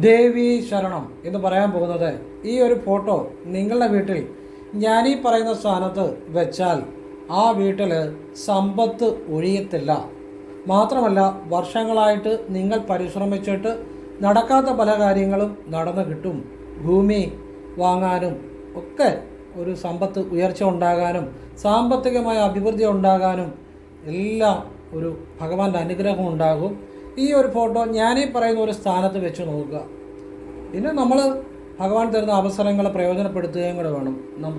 ദേവി ശരണം എന്ന് പറയാൻ പോകുന്നത് ഈ ഒരു ഫോട്ടോ നിങ്ങളുടെ വീട്ടിൽ. ഞാനീ പറയുന്ന സ്ഥാനത്ത് വെച്ചാൽ ആ വീട്ടിൽ സമ്പത്ത് ഒഴിയത്തില്ല. മാത്രമല്ല വർഷങ്ങളായിട്ട് നിങ്ങൾ പരിശ്രമിച്ചിട്ട് നടക്കാത്ത പല കാര്യങ്ങളും നടന്നു കിട്ടും. ഭൂമി വാങ്ങാനും ഒക്കെ ഒരു സമ്പത്ത് ഉയർച്ച ഉണ്ടാകാനും സാമ്പത്തികമായ അഭിവൃദ്ധി ഉണ്ടാകാനും എല്ലാം ഒരു ഭഗവാന്റെ അനുഗ്രഹം ഉണ്ടാകും. ഈ ഒരു ഫോട്ടോ ഞാനീ പറയുന്ന ഒരു സ്ഥാനത്ത് വെച്ച് നോക്കുക. പിന്നെ നമ്മൾ ഭഗവാൻ തരുന്ന അവസരങ്ങളെ പ്രയോജനപ്പെടുത്തുകയും കൂടെ വേണം.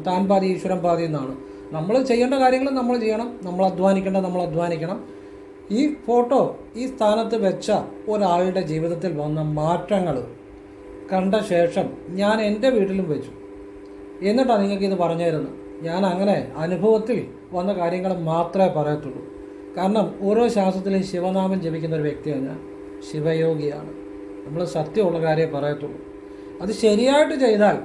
താൻ പാതി ഈശ്വരൻ പാതി എന്നാണ്. നമ്മൾ ചെയ്യേണ്ട കാര്യങ്ങൾ നമ്മൾ ചെയ്യണം. നമ്മൾ അധ്വാനിക്കേണ്ട നമ്മൾ അധ്വാനിക്കണം. ഈ ഫോട്ടോ ഈ സ്ഥാനത്ത് വെച്ച ഒരാളുടെ ജീവിതത്തിൽ വന്ന മാറ്റങ്ങൾ കണ്ട ശേഷം ഞാൻ എന്റെ വീട്ടിലും വെച്ചു. എന്നിട്ടാണ് നിങ്ങൾക്ക് ഇത് പറഞ്ഞു തരുന്നത്. ഞാൻ അങ്ങനെ അനുഭവത്തിൽ വന്ന കാര്യങ്ങൾ മാത്രമേ പറയത്തുള്ളൂ. കാരണം ഓരോ ശാസ്ത്രത്തിലും ശിവനാമം ജപിക്കുന്ന ഒരു വ്യക്തിയാണ് ഞാൻ ശിവയോഗിയാണ്. നമ്മൾ സത്യമുള്ള കാര്യമേ പറയത്തുള്ളൂ. അത് ശരിയായിട്ട് ചെയ്താൽ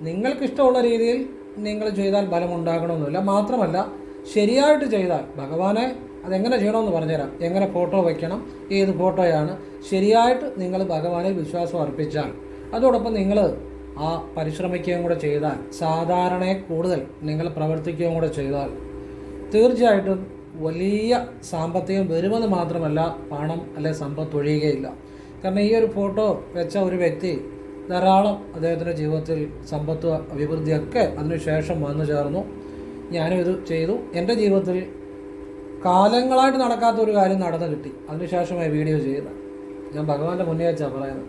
നിങ്ങൾക്കിഷ്ടമുള്ള രീതിയിൽ നിങ്ങൾ ചെയ്താൽ ഫലമുണ്ടാകണമെന്നില്ല. മാത്രമല്ല ശരിയായിട്ട് ചെയ്താൽ ഭഗവാനെ അതെങ്ങനെ ചെയ്യണമെന്ന് പറഞ്ഞുതരാം. എങ്ങനെ ഫോട്ടോ വയ്ക്കണം ഏത് ഫോട്ടോയാണ് ശരിയായിട്ട് നിങ്ങൾ ഭഗവാനിൽ വിശ്വാസം അർപ്പിച്ചാൽ. അതോടൊപ്പം നിങ്ങൾ ആ പരിശ്രമിക്കുകയും കൂടെ ചെയ്താൽ സാധാരണയെ കൂടുതൽ നിങ്ങൾ പ്രവർത്തിക്കുകയും കൂടെ ചെയ്താൽ തീർച്ചയായിട്ടും വലിയ സാമ്പത്തികം വരുമെന്ന് മാത്രമല്ല പണം അല്ലെ സമ്പത്ത് ഒഴിയുകയില്ല. കാരണം ഈ ഒരു ഫോട്ടോ വെച്ച ഒരു വ്യക്തി ധാരാളം അദ്ദേഹത്തിന്റെ ജീവിതത്തിൽ സമ്പത്ത് അഭിവൃദ്ധിയൊക്കെ അതിനുശേഷം വന്നു ചേർന്നു. ഞാനും ഇത് ചെയ്തു. എന്റെ ജീവിതത്തിൽ കാലങ്ങളായിട്ട് നടക്കാത്ത ഒരു കാര്യം നടന്നു കിട്ടി. അതിനുശേഷമായി വീഡിയോ ചെയ്യുന്നത് ഞാൻ ഭഗവാന്റെ മുന്നേ വെച്ചാണ് പറയുന്നത്.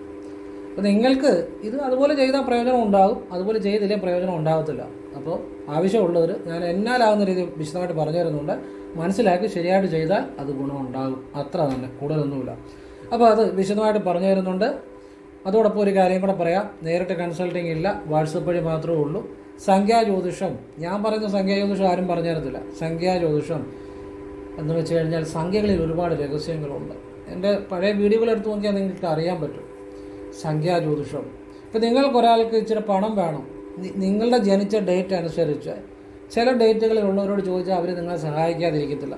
അപ്പോൾ നിങ്ങൾക്ക് ഇത് അതുപോലെ ചെയ്താൽ പ്രയോജനം ഉണ്ടാകും. അതുപോലെ ചെയ്തില്ലേ പ്രയോജനം ഉണ്ടാകത്തില്ല. അപ്പോൾ ആവശ്യമുള്ളവർ ഞാൻ എന്നാലാവുന്ന രീതിയിൽ വിശദമായിട്ട് പറഞ്ഞു തരുന്നുണ്ട്. മനസ്സിലാക്കി ശരിയായിട്ട് ചെയ്താൽ അത് ഗുണമുണ്ടാകും. അത്ര തന്നെ കൂടുതലൊന്നുമില്ല. അപ്പോൾ അത് വിശദമായിട്ട് പറഞ്ഞു തരുന്നുണ്ട്. അതോടൊപ്പം ഒരു കാര്യം കൂടെ പറയാം. നേരിട്ട് കൺസൾട്ടിങ് ഇല്ല വാട്സപ്പ് വഴി മാത്രമേ ഉള്ളൂ. സംഖ്യാജ്യോതിഷം ഞാൻ പറയുന്ന സംഖ്യാജ്യോതിഷം ആരും പറഞ്ഞു തരത്തില്ല. സംഖ്യാജ്യോതിഷം എന്ന് വെച്ച് കഴിഞ്ഞാൽ സംഖ്യകളിൽ ഒരുപാട് രഹസ്യങ്ങളുണ്ട്. എന്റെ പഴയ വീഡിയോകൾ എടുത്ത് നോക്കിയാൽ നിങ്ങൾക്ക് അറിയാൻ പറ്റും സംഖ്യാജ്യോതിഷം ഇപ്പം നിങ്ങൾക്ക് ഒരാൾക്ക് ഇച്ചിരി പണം വേണം. നിങ്ങളുടെ ജനിച്ച ഡേറ്റ് അനുസരിച്ച് ചില ഡേറ്റുകളിൽ ഉള്ളവരോട് ചോദിച്ചാൽ അവർ നിങ്ങളെ സഹായിക്കാതിരിക്കത്തില്ല.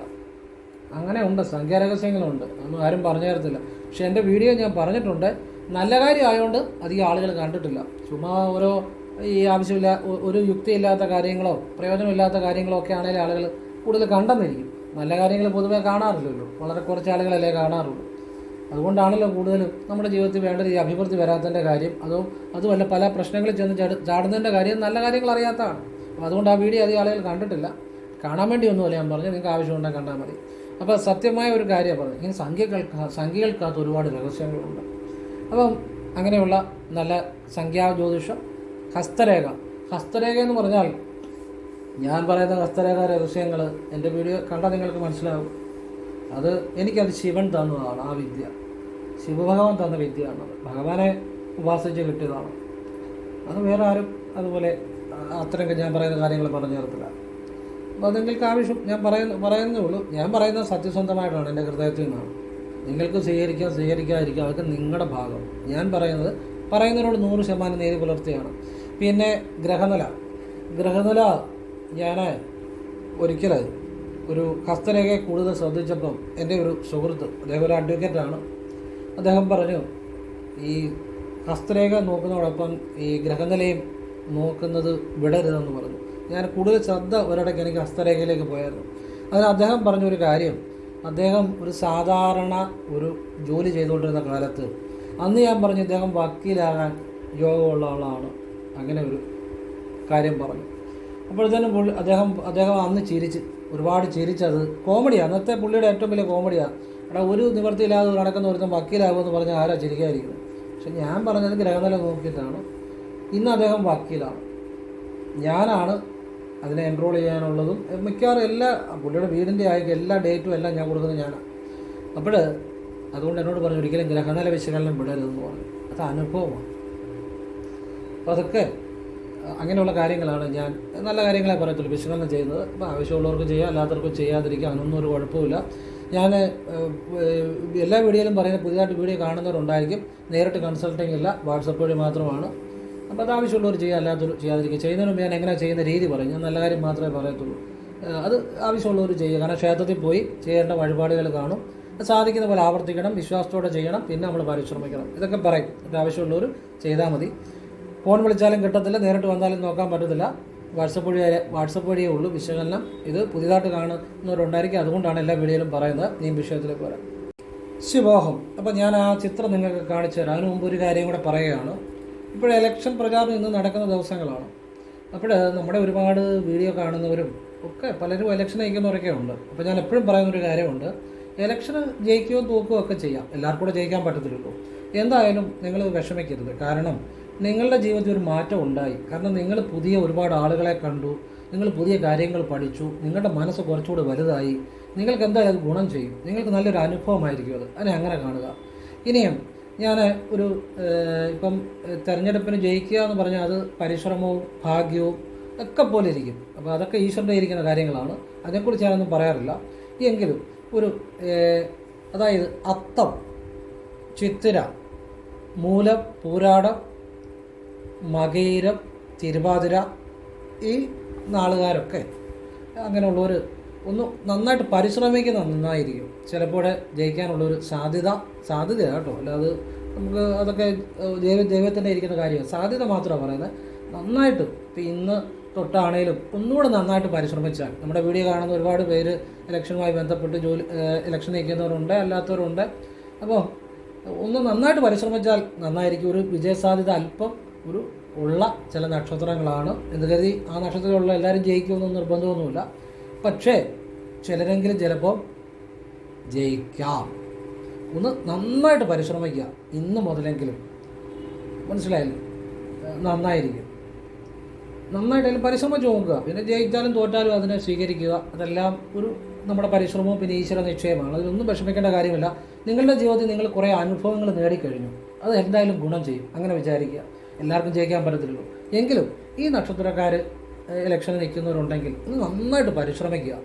അങ്ങനെ ഉണ്ട് സംഖ്യാരഹസ്യങ്ങളുണ്ട് അതൊന്നും ആരും പറഞ്ഞു തരത്തില്ല. പക്ഷെ എന്റെ വീഡിയോ ഞാൻ പറഞ്ഞിട്ടുണ്ട്. നല്ല കാര്യമായതുകൊണ്ട് അധികം ആളുകൾ കണ്ടിട്ടില്ല. ചുമ്മാ ഓരോ ഈ ആവശ്യമില്ല ഒരു യുക്തിയില്ലാത്ത കാര്യങ്ങളോ പ്രയോജനമില്ലാത്ത കാര്യങ്ങളോ ഒക്കെ ആണെങ്കിൽ ആളുകൾ കൂടുതൽ കണ്ടെന്നിരിക്കും. നല്ല കാര്യങ്ങൾ പൊതുവേ കാണാറില്ലല്ലോ. വളരെ കുറച്ച് ആളുകളല്ലേ കാണാറുള്ളൂ. അതുകൊണ്ടാണല്ലോ കൂടുതലും നമ്മുടെ ജീവിതത്തിൽ വേണ്ട ഈ അഭിവൃദ്ധി വരാത്തതിന്റെ കാര്യം. അതോ അതുമല്ല പല പ്രശ്നങ്ങളിൽ ചെന്ന് ചാട്- ചാടുന്നതിന്റെ കാര്യം നല്ല കാര്യങ്ങൾ അറിയാത്തതാണ്. അപ്പോൾ അതുകൊണ്ട് ആ വീഡിയോ അധികം ആളുകൾ കണ്ടിട്ടില്ല. കാണാൻ വേണ്ടി ഒന്നുമല്ല ഞാൻ പറഞ്ഞു നിങ്ങൾക്ക് ആവശ്യമുണ്ടെങ്കിൽ കണ്ടാൽ മതി. അപ്പോൾ സത്യമായ ഒരു കാര്യം പറഞ്ഞു ഇങ്ങനെ സംഖ്യകൾക്ക് സംഖ്യകൾക്കകത്ത് ഒരുപാട് രഹസ്യങ്ങളുണ്ട്. അപ്പം അങ്ങനെയുള്ള നല്ല സംഖ്യാ ജ്യോതിഷം ഹസ്തരേഖ. ഹസ്തരേഖ എന്ന് പറഞ്ഞാൽ ഞാൻ പറയുന്ന ഹസ്തരേഖ രഹസ്യങ്ങൾ എന്റെ വീഡിയോ കണ്ടാൽ നിങ്ങൾക്ക് മനസ്സിലാകും. അത് എനിക്കത് ശിവൻ തന്നതാണ് ആ വിദ്യ. ശിവഭഗവാൻ തന്ന വിദ്യയാണ്. ഭഗവാനെ ഉപാസിച്ച് കിട്ടിയതാണ്. അത് വേറെ ആരും അതുപോലെ അത്രയൊക്കെ ഞാൻ പറയുന്ന കാര്യങ്ങൾ പറഞ്ഞു തരത്തില്ല. അപ്പോൾ നിങ്ങൾക്ക് ആവശ്യം ഞാൻ പറയുന്ന പറയുന്നേ ഉള്ളൂ. ഞാൻ പറയുന്നത് സത്യസന്ധമായിട്ടാണ് എന്റെ ഹൃദയത്തിൽ നിന്നാണ്. നിങ്ങൾക്ക് സ്വീകരിക്കാം സ്വീകരിക്കാതിരിക്കാം അതൊക്കെ നിങ്ങളുടെ ഭാഗം. ഞാൻ പറയുന്നത് പറയുന്നതിനോട് നൂറ് ശതമാനം നേരി പുലർത്തിയാണ് പിന്നെ ഗ്രഹനില. ഗ്രഹനില ഞാൻ ഒരിക്കൽ ഒരു ഹസ്തരേഖയെ കൂടുതൽ ശ്രദ്ധിച്ചപ്പം എന്റെ ഒരു സുഹൃത്ത് അദ്ദേഹം ഒരു അഡ്വക്കേറ്റാണ് അദ്ദേഹം പറഞ്ഞു ഈ ഹസ്തരേഖ നോക്കുന്നതോടൊപ്പം ഈ ഗ്രഹനിലയും നോക്കുന്നത് വിടരുതെന്ന് പറഞ്ഞു. ഞാൻ കൂടുതൽ ശ്രദ്ധ ഒരിടയ്ക്ക് എനിക്ക് ഹസ്തരേഖയിലേക്ക് പോയായിരുന്നു. അതിന് അദ്ദേഹം പറഞ്ഞൊരു കാര്യം അദ്ദേഹം ഒരു സാധാരണ ഒരു ജോലി ചെയ്തുകൊണ്ടിരുന്ന കാലത്ത് അന്ന് ഞാൻ പറഞ്ഞു അദ്ദേഹം വക്കീലാകാൻ യോഗമുള്ള ആളാണ്. അങ്ങനെ ഒരു കാര്യം പറഞ്ഞു. അപ്പോഴത്തേനും പുള്ളി അദ്ദേഹം അദ്ദേഹം അന്ന് ചിരിച്ച് ഒരുപാട് ചിരിച്ചത് കോമഡിയാണ് അന്നത്തെ പുള്ളിയുടെ ഏറ്റവും വലിയ കോമഡിയാണ് എടാ ഒരു നിവൃത്തിയില്ലാതെ നടക്കുന്ന ഒരുത്തം വക്കീലാകുമെന്ന് പറഞ്ഞാൽ ആരാ ചിരിക്കാതിരിക്കും പക്ഷെ ഞാൻ പറഞ്ഞത് ഗ്രഹനില നോക്കിയിട്ടാണ്. ഇന്ന് അദ്ദേഹം വക്കീലാണ്. ഞാനാണ് അതിനെ എൻറോൾ ചെയ്യാനുള്ളതും മിക്കവാറും എല്ലാ പുള്ളിയുടെ വീടിന്റെ ആയിരിക്കും എല്ലാ ഡേറ്റും എല്ലാം ഞാൻ കൊടുക്കുന്നത് ഞാനാണ് അപ്പോൾ അതുകൊണ്ട് എന്നോട് പറഞ്ഞു ഒരിക്കലും ഗ്രഹനില വിശകലനം വിടരുതെന്ന് പറഞ്ഞു. അത് അനുഭവമാണ്. അപ്പോൾ അതൊക്കെ അങ്ങനെയുള്ള കാര്യങ്ങളാണ് ഞാൻ നല്ല കാര്യങ്ങളെ പറയത്തുള്ളൂ. വിശകലനം ചെയ്യുന്നത് ഇപ്പോൾ ആവശ്യമുള്ളവർക്ക് ചെയ്യാം അല്ലാത്തവർക്കും ചെയ്യാതിരിക്കുക അതിനൊന്നും ഒരു കുഴപ്പമില്ല ഞാൻ എല്ലാ വീഡിയോയിലും പറയുന്ന പുതിയതായിട്ട് വീഡിയോ കാണുന്നവരുണ്ടായിരിക്കും. നേരിട്ട് കൺസൾട്ടിങ് ഇല്ല വാട്സപ്പ് വഴി മാത്രമാണ്. അപ്പോൾ അത് ആവശ്യമുള്ളവർ ചെയ്യുക അല്ലാത്തവർ ചെയ്യാതിരിക്കുക. ചെയ്യുന്നതിന് ഞാൻ എങ്ങനെ ചെയ്യുന്ന രീതി പറയും. ഞാൻ നല്ല കാര്യം മാത്രമേ പറയത്തുള്ളൂ. അത് ആവശ്യമുള്ളവർ ചെയ്യുക. കാരണം ക്ഷേത്രത്തിൽ പോയി ചെയ്യേണ്ട വഴിപാടുകൾ കാണും. സാധിക്കുന്ന പോലെ ആവർത്തിക്കണം വിശ്വാസത്തോടെ ചെയ്യണം പിന്നെ നമ്മൾ പരിശ്രമിക്കണം. ഇതൊക്കെ പറയും. ആവശ്യമുള്ളവർ ചെയ്താൽ മതി. ഫോൺ വിളിച്ചാലും കിട്ടത്തില്ല നേരിട്ട് വന്നാലും നോക്കാൻ പറ്റത്തില്ല. വാട്സപ്പ് വഴി വാട്സപ്പ് വഴിയേ ഉള്ളൂ. വിശകലനം ഇത് പുതിയതായിട്ട് കാണുന്നവരുണ്ടായിരിക്കും. അതുകൊണ്ടാണ് എല്ലാ വീഡിയോയിലും പറയുന്നത്. നീ വിഷയത്തിലേക്ക് വരാം. ശിവോഹം. അപ്പോൾ ഞാൻ ആ ചിത്രം നിങ്ങൾക്ക് കാണിച്ചു തരാം. അതിനു മുമ്പ് ഒരു കാര്യം കൂടെ പറയുകയാണ്. ഇപ്പോൾ ഇലക്ഷൻ പ്രചാരണം ഇന്ന് നടക്കുന്ന ദിവസങ്ങളാണ്. അപ്പോൾ നമ്മുടെ ഒരുപാട് വീഡിയോ കാണുന്നവരും ഒക്കെ പലരും ഇലക്ഷൻ നയിക്കുന്നവരൊക്കെ ഉണ്ട്. അപ്പോൾ ഞാൻ എപ്പോഴും പറയുന്നൊരു കാര്യമുണ്ട്. ഇലക്ഷന് ജയിക്കുകയോ തോക്കുകയോ ഒക്കെ ചെയ്യാം. എല്ലാവർക്കും കൂടെ ജയിക്കാൻ പറ്റത്തില്ലല്ലോ. എന്തായാലും നിങ്ങൾ വിഷമിക്കരുത്. കാരണം നിങ്ങളുടെ ജീവിതത്തിൽ ഒരു മാറ്റം ഉണ്ടായി. കാരണം നിങ്ങൾ പുതിയ ഒരുപാട് ആളുകളെ കണ്ടു നിങ്ങൾ പുതിയ കാര്യങ്ങൾ പഠിച്ചു നിങ്ങളുടെ മനസ്സ് കുറച്ചുകൂടി വലുതായി നിങ്ങൾക്ക് എന്തായാലും അത് ഗുണം ചെയ്യും. നിങ്ങൾക്ക് നല്ലൊരു അനുഭവമായിരിക്കും അത്. അതിനെ അങ്ങനെ കാണുക. ഇനിയും ഞാൻ ഒരു ഇപ്പം തെരഞ്ഞെടുപ്പിന് ജയിക്കുക എന്ന് പറഞ്ഞാൽ അത് പരിശ്രമവും ഭാഗ്യവും ഒക്കെ പോലെ ഇരിക്കും. അപ്പോൾ അതൊക്കെ ഈശ്വരന്റെ ഇരിക്കുന്ന കാര്യങ്ങളാണ്. അതിനെക്കുറിച്ച് ഞാനൊന്നും പറയാറില്ല. എങ്കിലും ഒരു അതായത് അത്തം ചിത്തിര മൂലം പൂരാടം മകയിരം തിരുവാതിര ഈ നാളുകാരൊക്കെ അങ്ങനെയുള്ളവർ ഒന്ന് നന്നായിട്ട് പരിശ്രമിക്കുന്നത് നന്നായിരിക്കും. ചിലപ്പോൾ ജയിക്കാനുള്ളൊരു സാധ്യത സാധ്യത കേട്ടോ. അല്ലാതെ നമുക്ക് അതൊക്കെ ദൈവ ദൈവത്തിന്റെ ഇരിക്കുന്ന കാര്യമാണ്. സാധ്യത മാത്രമാണ് പറയുന്നത്. നന്നായിട്ട് ഇപ്പം ഇന്ന് തൊട്ടാണേലും ഒന്നുകൂടെ നന്നായിട്ട് പരിശ്രമിച്ചാൽ നമ്മുടെ വീഡിയോ കാണുന്ന ഒരുപാട് പേര് ഇലക്ഷനുമായി ബന്ധപ്പെട്ട് ജോലി ഇലക്ഷൻ നയിക്കുന്നവരുണ്ട് അല്ലാത്തവരുണ്ട്. അപ്പോൾ ഒന്ന് നന്നായിട്ട് പരിശ്രമിച്ചാൽ നന്നായിരിക്കും. ഒരു വിജയസാധ്യത അല്പം ഒരു ഉള്ള ചില നക്ഷത്രങ്ങളാണ് എന്ന് കരുതി ആ നക്ഷത്രത്തിലുള്ള എല്ലാവരും ജയിക്കുമെന്ന് നിർബന്ധമൊന്നുമില്ല. പക്ഷേ ചിലരെങ്കിലും ചിലപ്പോൾ ജയിക്കാം. ഒന്ന് നന്നായിട്ട് പരിശ്രമിക്കുക. ഇന്ന് മുതലെങ്കിലും. മനസ്സിലായില്ലേ? നന്നായിരിക്കും. നന്നായിട്ട് അതിൽ പരിശ്രമിച്ച് നോക്കുക. പിന്നെ ജയിച്ചാലും തോറ്റാലും അതിനെ സ്വീകരിക്കുക. അതെല്ലാം ഒരു നമ്മുടെ പരിശ്രമവും പിന്നെ ഈശ്വര നിശ്ചയമാണ്. അതിലൊന്നും വിഷമിക്കേണ്ട കാര്യമില്ല. നിങ്ങളുടെ ജീവിതത്തിൽ നിങ്ങൾ കുറേ അനുഭവങ്ങൾ നേടിക്കഴിഞ്ഞു. അത് എന്തായാലും ഗുണം ചെയ്യും. അങ്ങനെ വിചാരിക്കുക. എല്ലാവർക്കും ജയിക്കാൻ പറ്റത്തില്ലല്ലോ. എങ്കിലും ഈ നക്ഷത്രക്കാർ ഇലക്ഷന് നിൽക്കുന്നവരുണ്ടെങ്കിൽ ഒന്ന് നന്നായിട്ട് പരിശ്രമിക്കുക.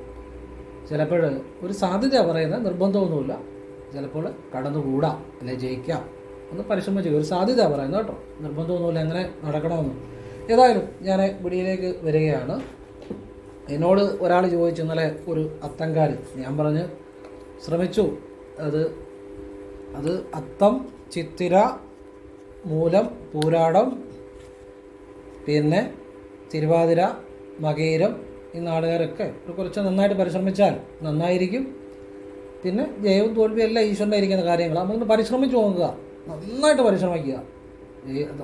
ചിലപ്പോൾ ഒരു സാധ്യത പറയുന്നത് നിർബന്ധമൊന്നുമില്ല. ചിലപ്പോൾ കടന്നുകൂടാം അല്ലെ ജയിക്കാം. ഒന്ന് പരിശ്രമിച്ച് ഒരു സാധ്യത പറയുന്നത് കേട്ടോ. നിർബന്ധമൊന്നുമില്ല എങ്ങനെ നടക്കണമെന്ന്. ഏതായാലും ഞാൻ പിടിയിലേക്ക് വരികയാണ്. എന്നോട് ഒരാൾ ചോദിച്ചു ഇന്നലെ ഒരു അത്തങ്കാർ ഞാൻ പറഞ്ഞ് ശ്രമിച്ചു. അത് അത് അത്തം ചിത്തിര മൂലം പൂരാടം പിന്നെ തിരുവാതിര മകയിരം ഈ നാടുകാരൊക്കെ കുറച്ച് നന്നായിട്ട് പരിശ്രമിച്ചാൽ നന്നായിരിക്കും. പിന്നെ ജയവും തോൽവിയല്ല ഈശ്വരന്റെ ഇരിക്കുന്ന കാര്യങ്ങൾ നമ്മളൊന്ന് പരിശ്രമിച്ചു നോക്കുക. നന്നായിട്ട് പരിശ്രമിക്കുക.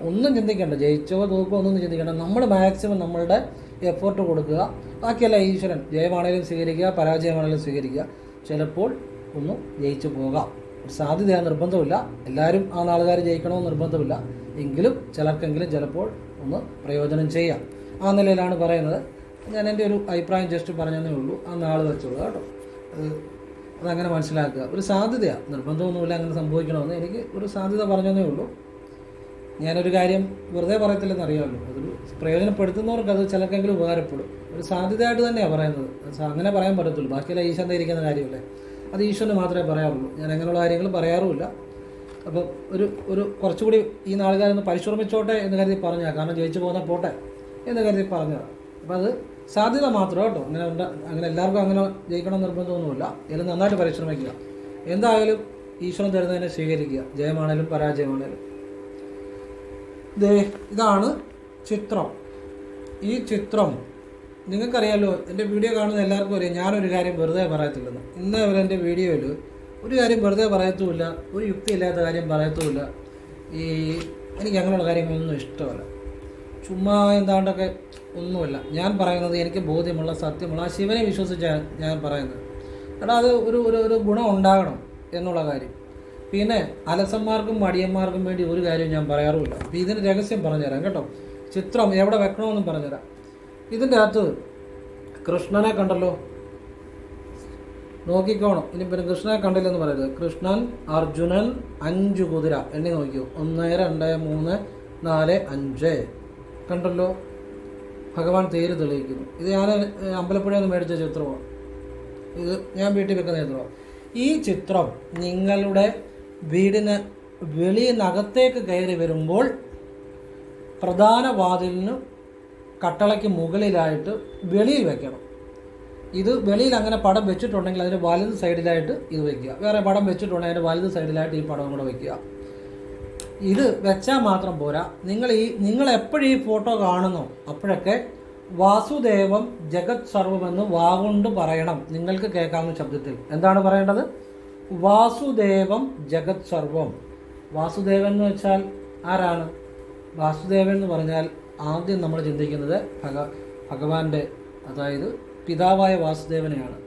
ഒന്നും ചിന്തിക്കേണ്ട. ജയിച്ചോ തോക്കോ ഒന്നും ചിന്തിക്കേണ്ട. നമ്മൾ മാക്സിമം നമ്മളുടെ എഫേർട്ട് കൊടുക്കുക. ബാക്കിയല്ല ഈശ്വരൻ ജയമാണെങ്കിലും സ്വീകരിക്കുക പരാജയമാണെങ്കിലും സ്വീകരിക്കുക. ചിലപ്പോൾ ഒന്ന് ജയിച്ചു പോകാം. സാധ്യത നിർബന്ധമില്ല. എല്ലാവരും ആ നാളുകാർ ജയിക്കണമെന്ന് നിർബന്ധമില്ല. എങ്കിലും ചിലർക്കെങ്കിലും ചിലപ്പോൾ ഒന്ന് പ്രയോജനം ചെയ്യാം. ആ നിലയിലാണ് പറയുന്നത്. ഞാൻ എന്റെ ഒരു അഭിപ്രായം ജസ്റ്റ് പറഞ്ഞതേ ഉള്ളൂ. ആ നാൾ വെച്ചുള്ളൂ കേട്ടോ. അത് അതങ്ങനെ മനസ്സിലാക്കുക. ഒരു സാധ്യതയാണ് നിർബന്ധമൊന്നുമില്ല അങ്ങനെ സംഭവിക്കണമെന്ന് എനിക്ക് ഒരു സാധ്യത പറഞ്ഞതേ ഉള്ളൂ. ഞാനൊരു കാര്യം വെറുതെ പറയത്തില്ലെന്ന് അറിയാമല്ലോ. അതൊരു പ്രയോജനപ്പെടുത്തുന്നവർക്ക് അത് ചിലർക്കെങ്കിലും ഉപകാരപ്പെടും. ഒരു സാധ്യതയായിട്ട് തന്നെയാണ് പറയുന്നത്. അങ്ങനെ പറയാൻ പറ്റത്തുള്ളൂ. ബാക്കിയെല്ലാം ഈശാന്തയിരിക്കുന്ന കാര്യമല്ലേ? അത് ഈശ്വരന് മാത്രമേ പറയാറുള്ളൂ. ഞാൻ അങ്ങനെയുള്ള കാര്യങ്ങൾ പറയാറുമില്ല. അപ്പോൾ ഒരു ഒരു കുറച്ചുകൂടി ഈ നാളുകാരൊന്ന് പരിശ്രമിച്ചോട്ടെ എന്ന് കരുതി പറഞ്ഞാൽ കാരണം ജയിച്ചു പോകുന്ന പോട്ടെ എന്ന് കരുതി പറഞ്ഞതാണ് അപ്പോൾ അത് സാധ്യത മാത്രം കേട്ടോ. അങ്ങനെ ഉണ്ട അങ്ങനെ എല്ലാവർക്കും അങ്ങനെ ജയിക്കണം നിർബന്ധമൊന്നുമില്ല. ഇതിൽ നന്നായിട്ട് പരിശ്രമിക്കുക. എന്തായാലും ഈശ്വരൻ തരുന്നതിനെ സ്വീകരിക്കുക. ജയമാണേലും പരാജയമാണേലും. ദേ ഇതാണ് ചിത്രം. ഈ ചിത്രം നിങ്ങൾക്കറിയാലോ എന്റെ വീഡിയോ കാണുന്ന എല്ലാവർക്കും അറിയാം ഞാനൊരു കാര്യം വെറുതെ പറയത്തില്ലെന്ന് ഇന്ന് അവർ എന്റെ വീഡിയോയിൽ ഒരു കാര്യം വെറുതെ പറയത്തുമില്ല ഒരു യുക്തി ഇല്ലാത്ത കാര്യം പറയത്തുമില്ല. ഈ എനിക്ക് അങ്ങനെയുള്ള കാര്യങ്ങളൊന്നും ഇഷ്ടമല്ല. ചുമ്മാ എന്താണ്ടൊക്കെ ഒന്നുമില്ല. ഞാൻ പറയുന്നത് എനിക്ക് ബോധ്യമുള്ള സത്യമുള്ള ആ ശിവനെ വിശ്വസിച്ചാണ് ഞാൻ പറയുന്നത്. എടാ അത് ഒരു ഒരു ഒരു ഗുണം ഉണ്ടാകണം എന്നുള്ള കാര്യം. പിന്നെ അലസന്മാർക്കും മടിയന്മാർക്കും വേണ്ടി ഒരു കാര്യം ഞാൻ പറയാറുമില്ല. അപ്പോൾ ഇതിന് രഹസ്യം പറഞ്ഞുതരാം കേട്ടോ. ചിത്രം എവിടെ വെക്കണമെന്നും പറഞ്ഞുതരാം. ഇതിന്റെ അകത്ത് കൃഷ്ണനെ കണ്ടല്ലോ. നോക്കിക്കോണം. ഇനി പിന്നെ കൃഷ്ണനെ കണ്ടില്ലെന്ന് പറയുന്നത് കൃഷ്ണൻ അർജുനൻ അഞ്ച് കുതിര. എണ്ണി നോക്കിയോ ഒന്ന് രണ്ട് മൂന്ന് നാല് അഞ്ച്. കണ്ടല്ലോ? ഭഗവാൻ തേര് തെളിയിക്കുന്നു. ഇത് ഞാൻ അമ്പലപ്പുഴയിൽ നിന്ന് മേടിച്ച ചിത്രമാണ്. ഇത് ഞാൻ വീട്ടിൽ വെക്കുന്ന ചിത്രമാണ്. ഈ ചിത്രം നിങ്ങളുടെ വീടിന് വെളിയിൽ നിന്നകത്തേക്ക് കയറി വരുമ്പോൾ പ്രധാന വാതിലിന് കട്ടളയ്ക്ക് മുകളിലായിട്ട് വെളിയിൽ വെക്കണം. ഇത് വെളിയിൽ അങ്ങനെ പടം വെച്ചിട്ടുണ്ടെങ്കിൽ അതിന്റെ വലത് സൈഡിലായിട്ട് ഇത് വെക്കുക. വേറെ പടം വെച്ചിട്ടുണ്ടെങ്കിൽ അതിന്റെ വലത് സൈഡിലായിട്ട് ഈ പടം കൂടെ വെക്കുക. ഇത് വെച്ചാൽ മാത്രം പോരാ. നിങ്ങൾ ഈ നിങ്ങൾ എപ്പോഴും ഈ ഫോട്ടോ കാണുന്നു. അപ്പോഴൊക്കെ വാസുദേവം ജഗത് സർവമെന്ന് വാഗുണ്ട് പറയണം. നിങ്ങൾക്ക് കേൾക്കാവുന്ന ശബ്ദത്തിൽ. എന്താണ് പറയേണ്ടത്? വാസുദേവം ജഗത് സർവം. വാസുദേവൻ എന്ന് വെച്ചാൽ ആരാണ്? വാസുദേവൻ എന്ന് പറഞ്ഞാൽ ആദ്യം നമ്മൾ ചിന്തിക്കുന്നത് ഭഗ ഭഗവാന്റെ അതായത് പിതാവായ വാസുദേവനെയാണ്.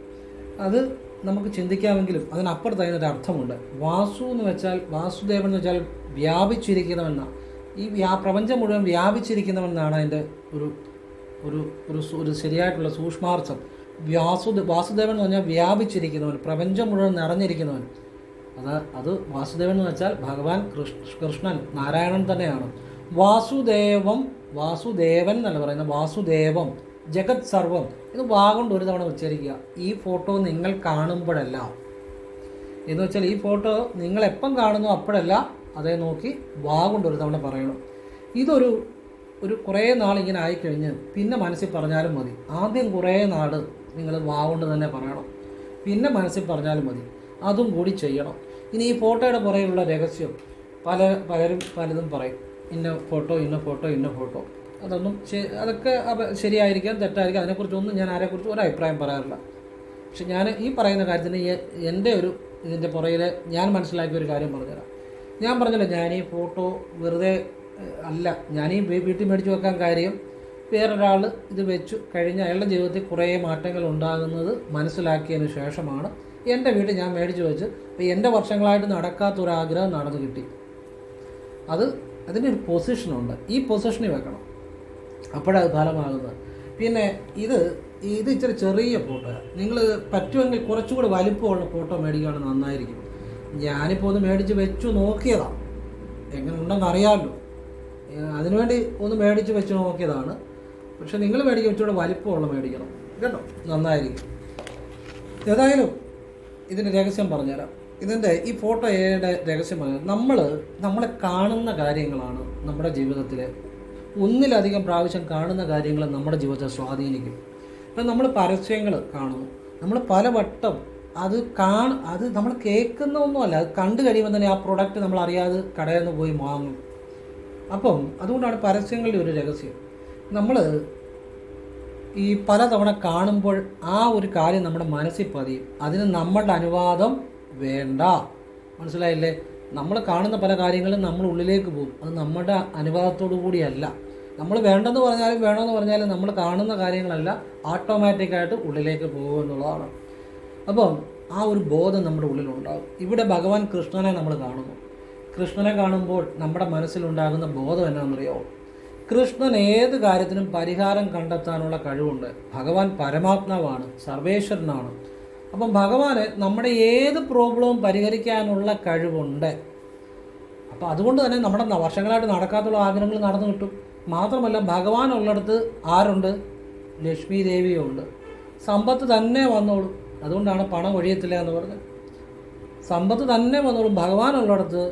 അത് നമുക്ക് ചിന്തിക്കാമെങ്കിലും അതിനപ്പുറത്ത് അതിനൊരു അർത്ഥമുണ്ട്. വാസു എന്ന് വെച്ചാൽ വാസുദേവൻ എന്ന് വെച്ചാൽ വ്യാപിച്ചിരിക്കുന്നവെന്ന ഈ വ്യാ പ്രപഞ്ചം മുഴുവൻ വ്യാപിച്ചിരിക്കുന്നവെന്നാണ് അതിന്റെ ഒരു ഒരു ഒരു ഒരു ശരിയായിട്ടുള്ള സൂക്ഷ്മാർത്ഥം. വ്യാസു വാസുദേവൻ എന്ന് പറഞ്ഞാൽ വ്യാപിച്ചിരിക്കുന്നവൻ പ്രപഞ്ചം മുഴുവൻ നിറഞ്ഞിരിക്കുന്നവൻ. അത് അത് വാസുദേവൻ എന്ന് വെച്ചാൽ ഭഗവാൻ കൃഷ്ണൻ നാരായണൻ തന്നെയാണ്. വാസുദേവം വാസുദേവൻ എന്നല്ല പറയുന്നത്. വാസുദേവം ജഗത് സർവം ഇത് വാഗുണ്ട് ഒരു തവണ ഉച്ചരിക്കുക. ഈ ഫോട്ടോ നിങ്ങൾ കാണുമ്പോഴല്ല. എന്ന് വെച്ചാൽ ഈ ഫോട്ടോ നിങ്ങൾ എപ്പം കാണുന്നു അപ്പോഴല്ല അതേ നോക്കി വാഗുണ്ട് ഒരു തവണ പറയണം. ഇതൊരു ഒരു കുറേ നാൾ ഇങ്ങനെ ആയിക്കഴിഞ്ഞ് പിന്നെ മനസ്സിൽ പറഞ്ഞാലും മതി. ആദ്യം കുറേ നാൾ നിങ്ങൾ വാഗുണ്ട് തന്നെ പറയണം. പിന്നെ മനസ്സിൽ പറഞ്ഞാലും മതി. അതും കൂടി ചെയ്യണം. ഇനി ഈ ഫോട്ടോയുടെ പുറകെയുള്ള രഹസ്യം പല പലരും പലതും പറയും. ഇന്ന ഫോട്ടോ ഇന്ന ഫോട്ടോ ഇന്ന ഫോട്ടോ. അതൊന്നും അതൊക്കെ ശരിയായിരിക്കാം തെറ്റായിരിക്കാം അതിനെക്കുറിച്ചൊന്നും ഞാൻ ആരെക്കുറിച്ചും ഒരു അഭിപ്രായം പറയാറില്ല. പക്ഷെ ഞാൻ ഈ പറയുന്ന കാര്യത്തിന് എന്റെ ഒരു ഇതിന്റെ പുറയിൽ ഞാൻ മനസ്സിലാക്കിയ ഒരു കാര്യം പറഞ്ഞുതരാം. ഞാൻ പറഞ്ഞല്ലോ ഞാൻ ഈ ഫോട്ടോ വെറുതെ അല്ല ഞാനീ വീട്ടിൽ മേടിച്ച് വെക്കാൻ കാര്യം വേറൊരാൾ ഇത് വെച്ചു കഴിഞ്ഞ് അയാളുടെ ജീവിതത്തിൽ കുറേ മാറ്റങ്ങൾ ഉണ്ടാകുന്നത് മനസ്സിലാക്കിയതിന് ശേഷമാണ് എന്റെ വീട്ടിൽ ഞാൻ മേടിച്ച് വെച്ച് എന്റെ വർഷങ്ങളായിട്ട് നടക്കാത്തൊരാഗ്രഹം നടന്നു കിട്ടി. അത് അതിന്റെ ഒരു പൊസിഷനുണ്ട് ഈ പൊസിഷനിൽ വെക്കണം. അപ്പോഴത് ഫലമാകുന്നത്. പിന്നെ ഇത് ഇത് ഇച്ചിരി ചെറിയ ഫോട്ടോ നിങ്ങൾ പറ്റുമെങ്കിൽ കുറച്ചുകൂടി വലിപ്പമുള്ള ഫോട്ടോ മേടിക്കുകയാണ് നന്നായിരിക്കും. ഞാനിപ്പോൾ ഒന്ന് മേടിച്ച് വെച്ചു നോക്കിയതാണ് എങ്ങനെ ഉണ്ടെന്ന് അറിയാമല്ലോ. അതിനുവേണ്ടി ഒന്ന് മേടിച്ച് വെച്ച് നോക്കിയതാണ്. പക്ഷെ നിങ്ങൾ മേടിക്കുക ഇച്ചിരി വലിപ്പമുള്ള മേടിക്കണം. കേട്ടോ? നന്നായിരിക്കും. ഏതായാലും ഇതിന്റെ രഹസ്യം പറഞ്ഞുതരാം. ഇതിന്റെ ഈ ഫോട്ടോയുടെ രഹസ്യം പറഞ്ഞാൽ നമ്മൾ നമ്മളെ കാണുന്ന കാര്യങ്ങളാണ് നമ്മുടെ ജീവിതത്തിൽ ഒന്നിലധികം പ്രാവശ്യം കാണുന്ന കാര്യങ്ങൾ നമ്മുടെ ജീവിതത്തെ സ്വാധീനിക്കും. ഇപ്പം നമ്മൾ പരസ്യങ്ങൾ കാണും നമ്മൾ പല വട്ടം അത് കാണ അത് നമ്മൾ കേൾക്കുന്ന ഒന്നുമല്ല അത് കണ്ടു കഴിയുമ്പോൾ തന്നെ ആ പ്രൊഡക്റ്റ് നമ്മൾ അറിയാതെ കടയിൽ നിന്ന് പോയി വാങ്ങും. അപ്പം അതുകൊണ്ടാണ് പരസ്യങ്ങളുടെ ഒരു രഹസ്യം. നമ്മൾ ഈ പലതവണ കാണുമ്പോൾ ആ ഒരു കാര്യം നമ്മുടെ മനസ്സിൽ പതിയും. അതിന് നമ്മളുടെ അനുവാദം വേണ്ട. മനസ്സിലായില്ലേ? നമ്മൾ കാണുന്ന പല കാര്യങ്ങളും നമ്മൾ ഉള്ളിലേക്ക് പോകും. അത് നമ്മുടെ അനുവാദത്തോടു കൂടിയല്ല. നമ്മൾ വേണ്ടെന്ന് പറഞ്ഞാലും വേണമെന്ന് പറഞ്ഞാലും നമ്മൾ കാണുന്ന കാര്യങ്ങളല്ല ഓട്ടോമാറ്റിക്കായിട്ട് ഉള്ളിലേക്ക് പോകും എന്നുള്ളതാണ്. അപ്പം ആ ഒരു ബോധം നമ്മുടെ ഉള്ളിലുണ്ടാകും. ഇവിടെ ഭഗവാൻ കൃഷ്ണനെ നമ്മൾ കാണുന്നു. കൃഷ്ണനെ കാണുമ്പോൾ നമ്മുടെ മനസ്സിലുണ്ടാകുന്ന ബോധം എന്നാണെന്നറിയോ? കൃഷ്ണൻ ഏത് കാര്യത്തിനും പരിഹാരം കണ്ടെത്താനുള്ള കഴിവുണ്ട്? ഭഗവാൻ പരമാത്മാവാണ് സർവേശ്വരനാണ്. അപ്പം ഭഗവാന് നമ്മുടെ ഏത് പ്രോബ്ലവും പരിഹരിക്കാനുള്ള കഴിവുണ്ട്. അപ്പോൾ അതുകൊണ്ട് തന്നെ നമ്മുടെ വർഷങ്ങളായിട്ട് നടക്കാത്തുള്ള ആഗ്രഹങ്ങൾ നടന്നു കിട്ടും. മാത്രമല്ല ഭഗവാൻ ഉള്ളിടത്ത് ആരുണ്ട്? ലക്ഷ്മി ദേവിയുണ്ട് സമ്പത്ത് തന്നെ വന്നോളൂ. അതുകൊണ്ടാണ് പണം ഒഴിയത്തില്ല എന്ന് പറഞ്ഞത് സമ്പത്ത് തന്നെ വന്നോളും. ഭഗവാൻ ഉള്ളിടത്ത്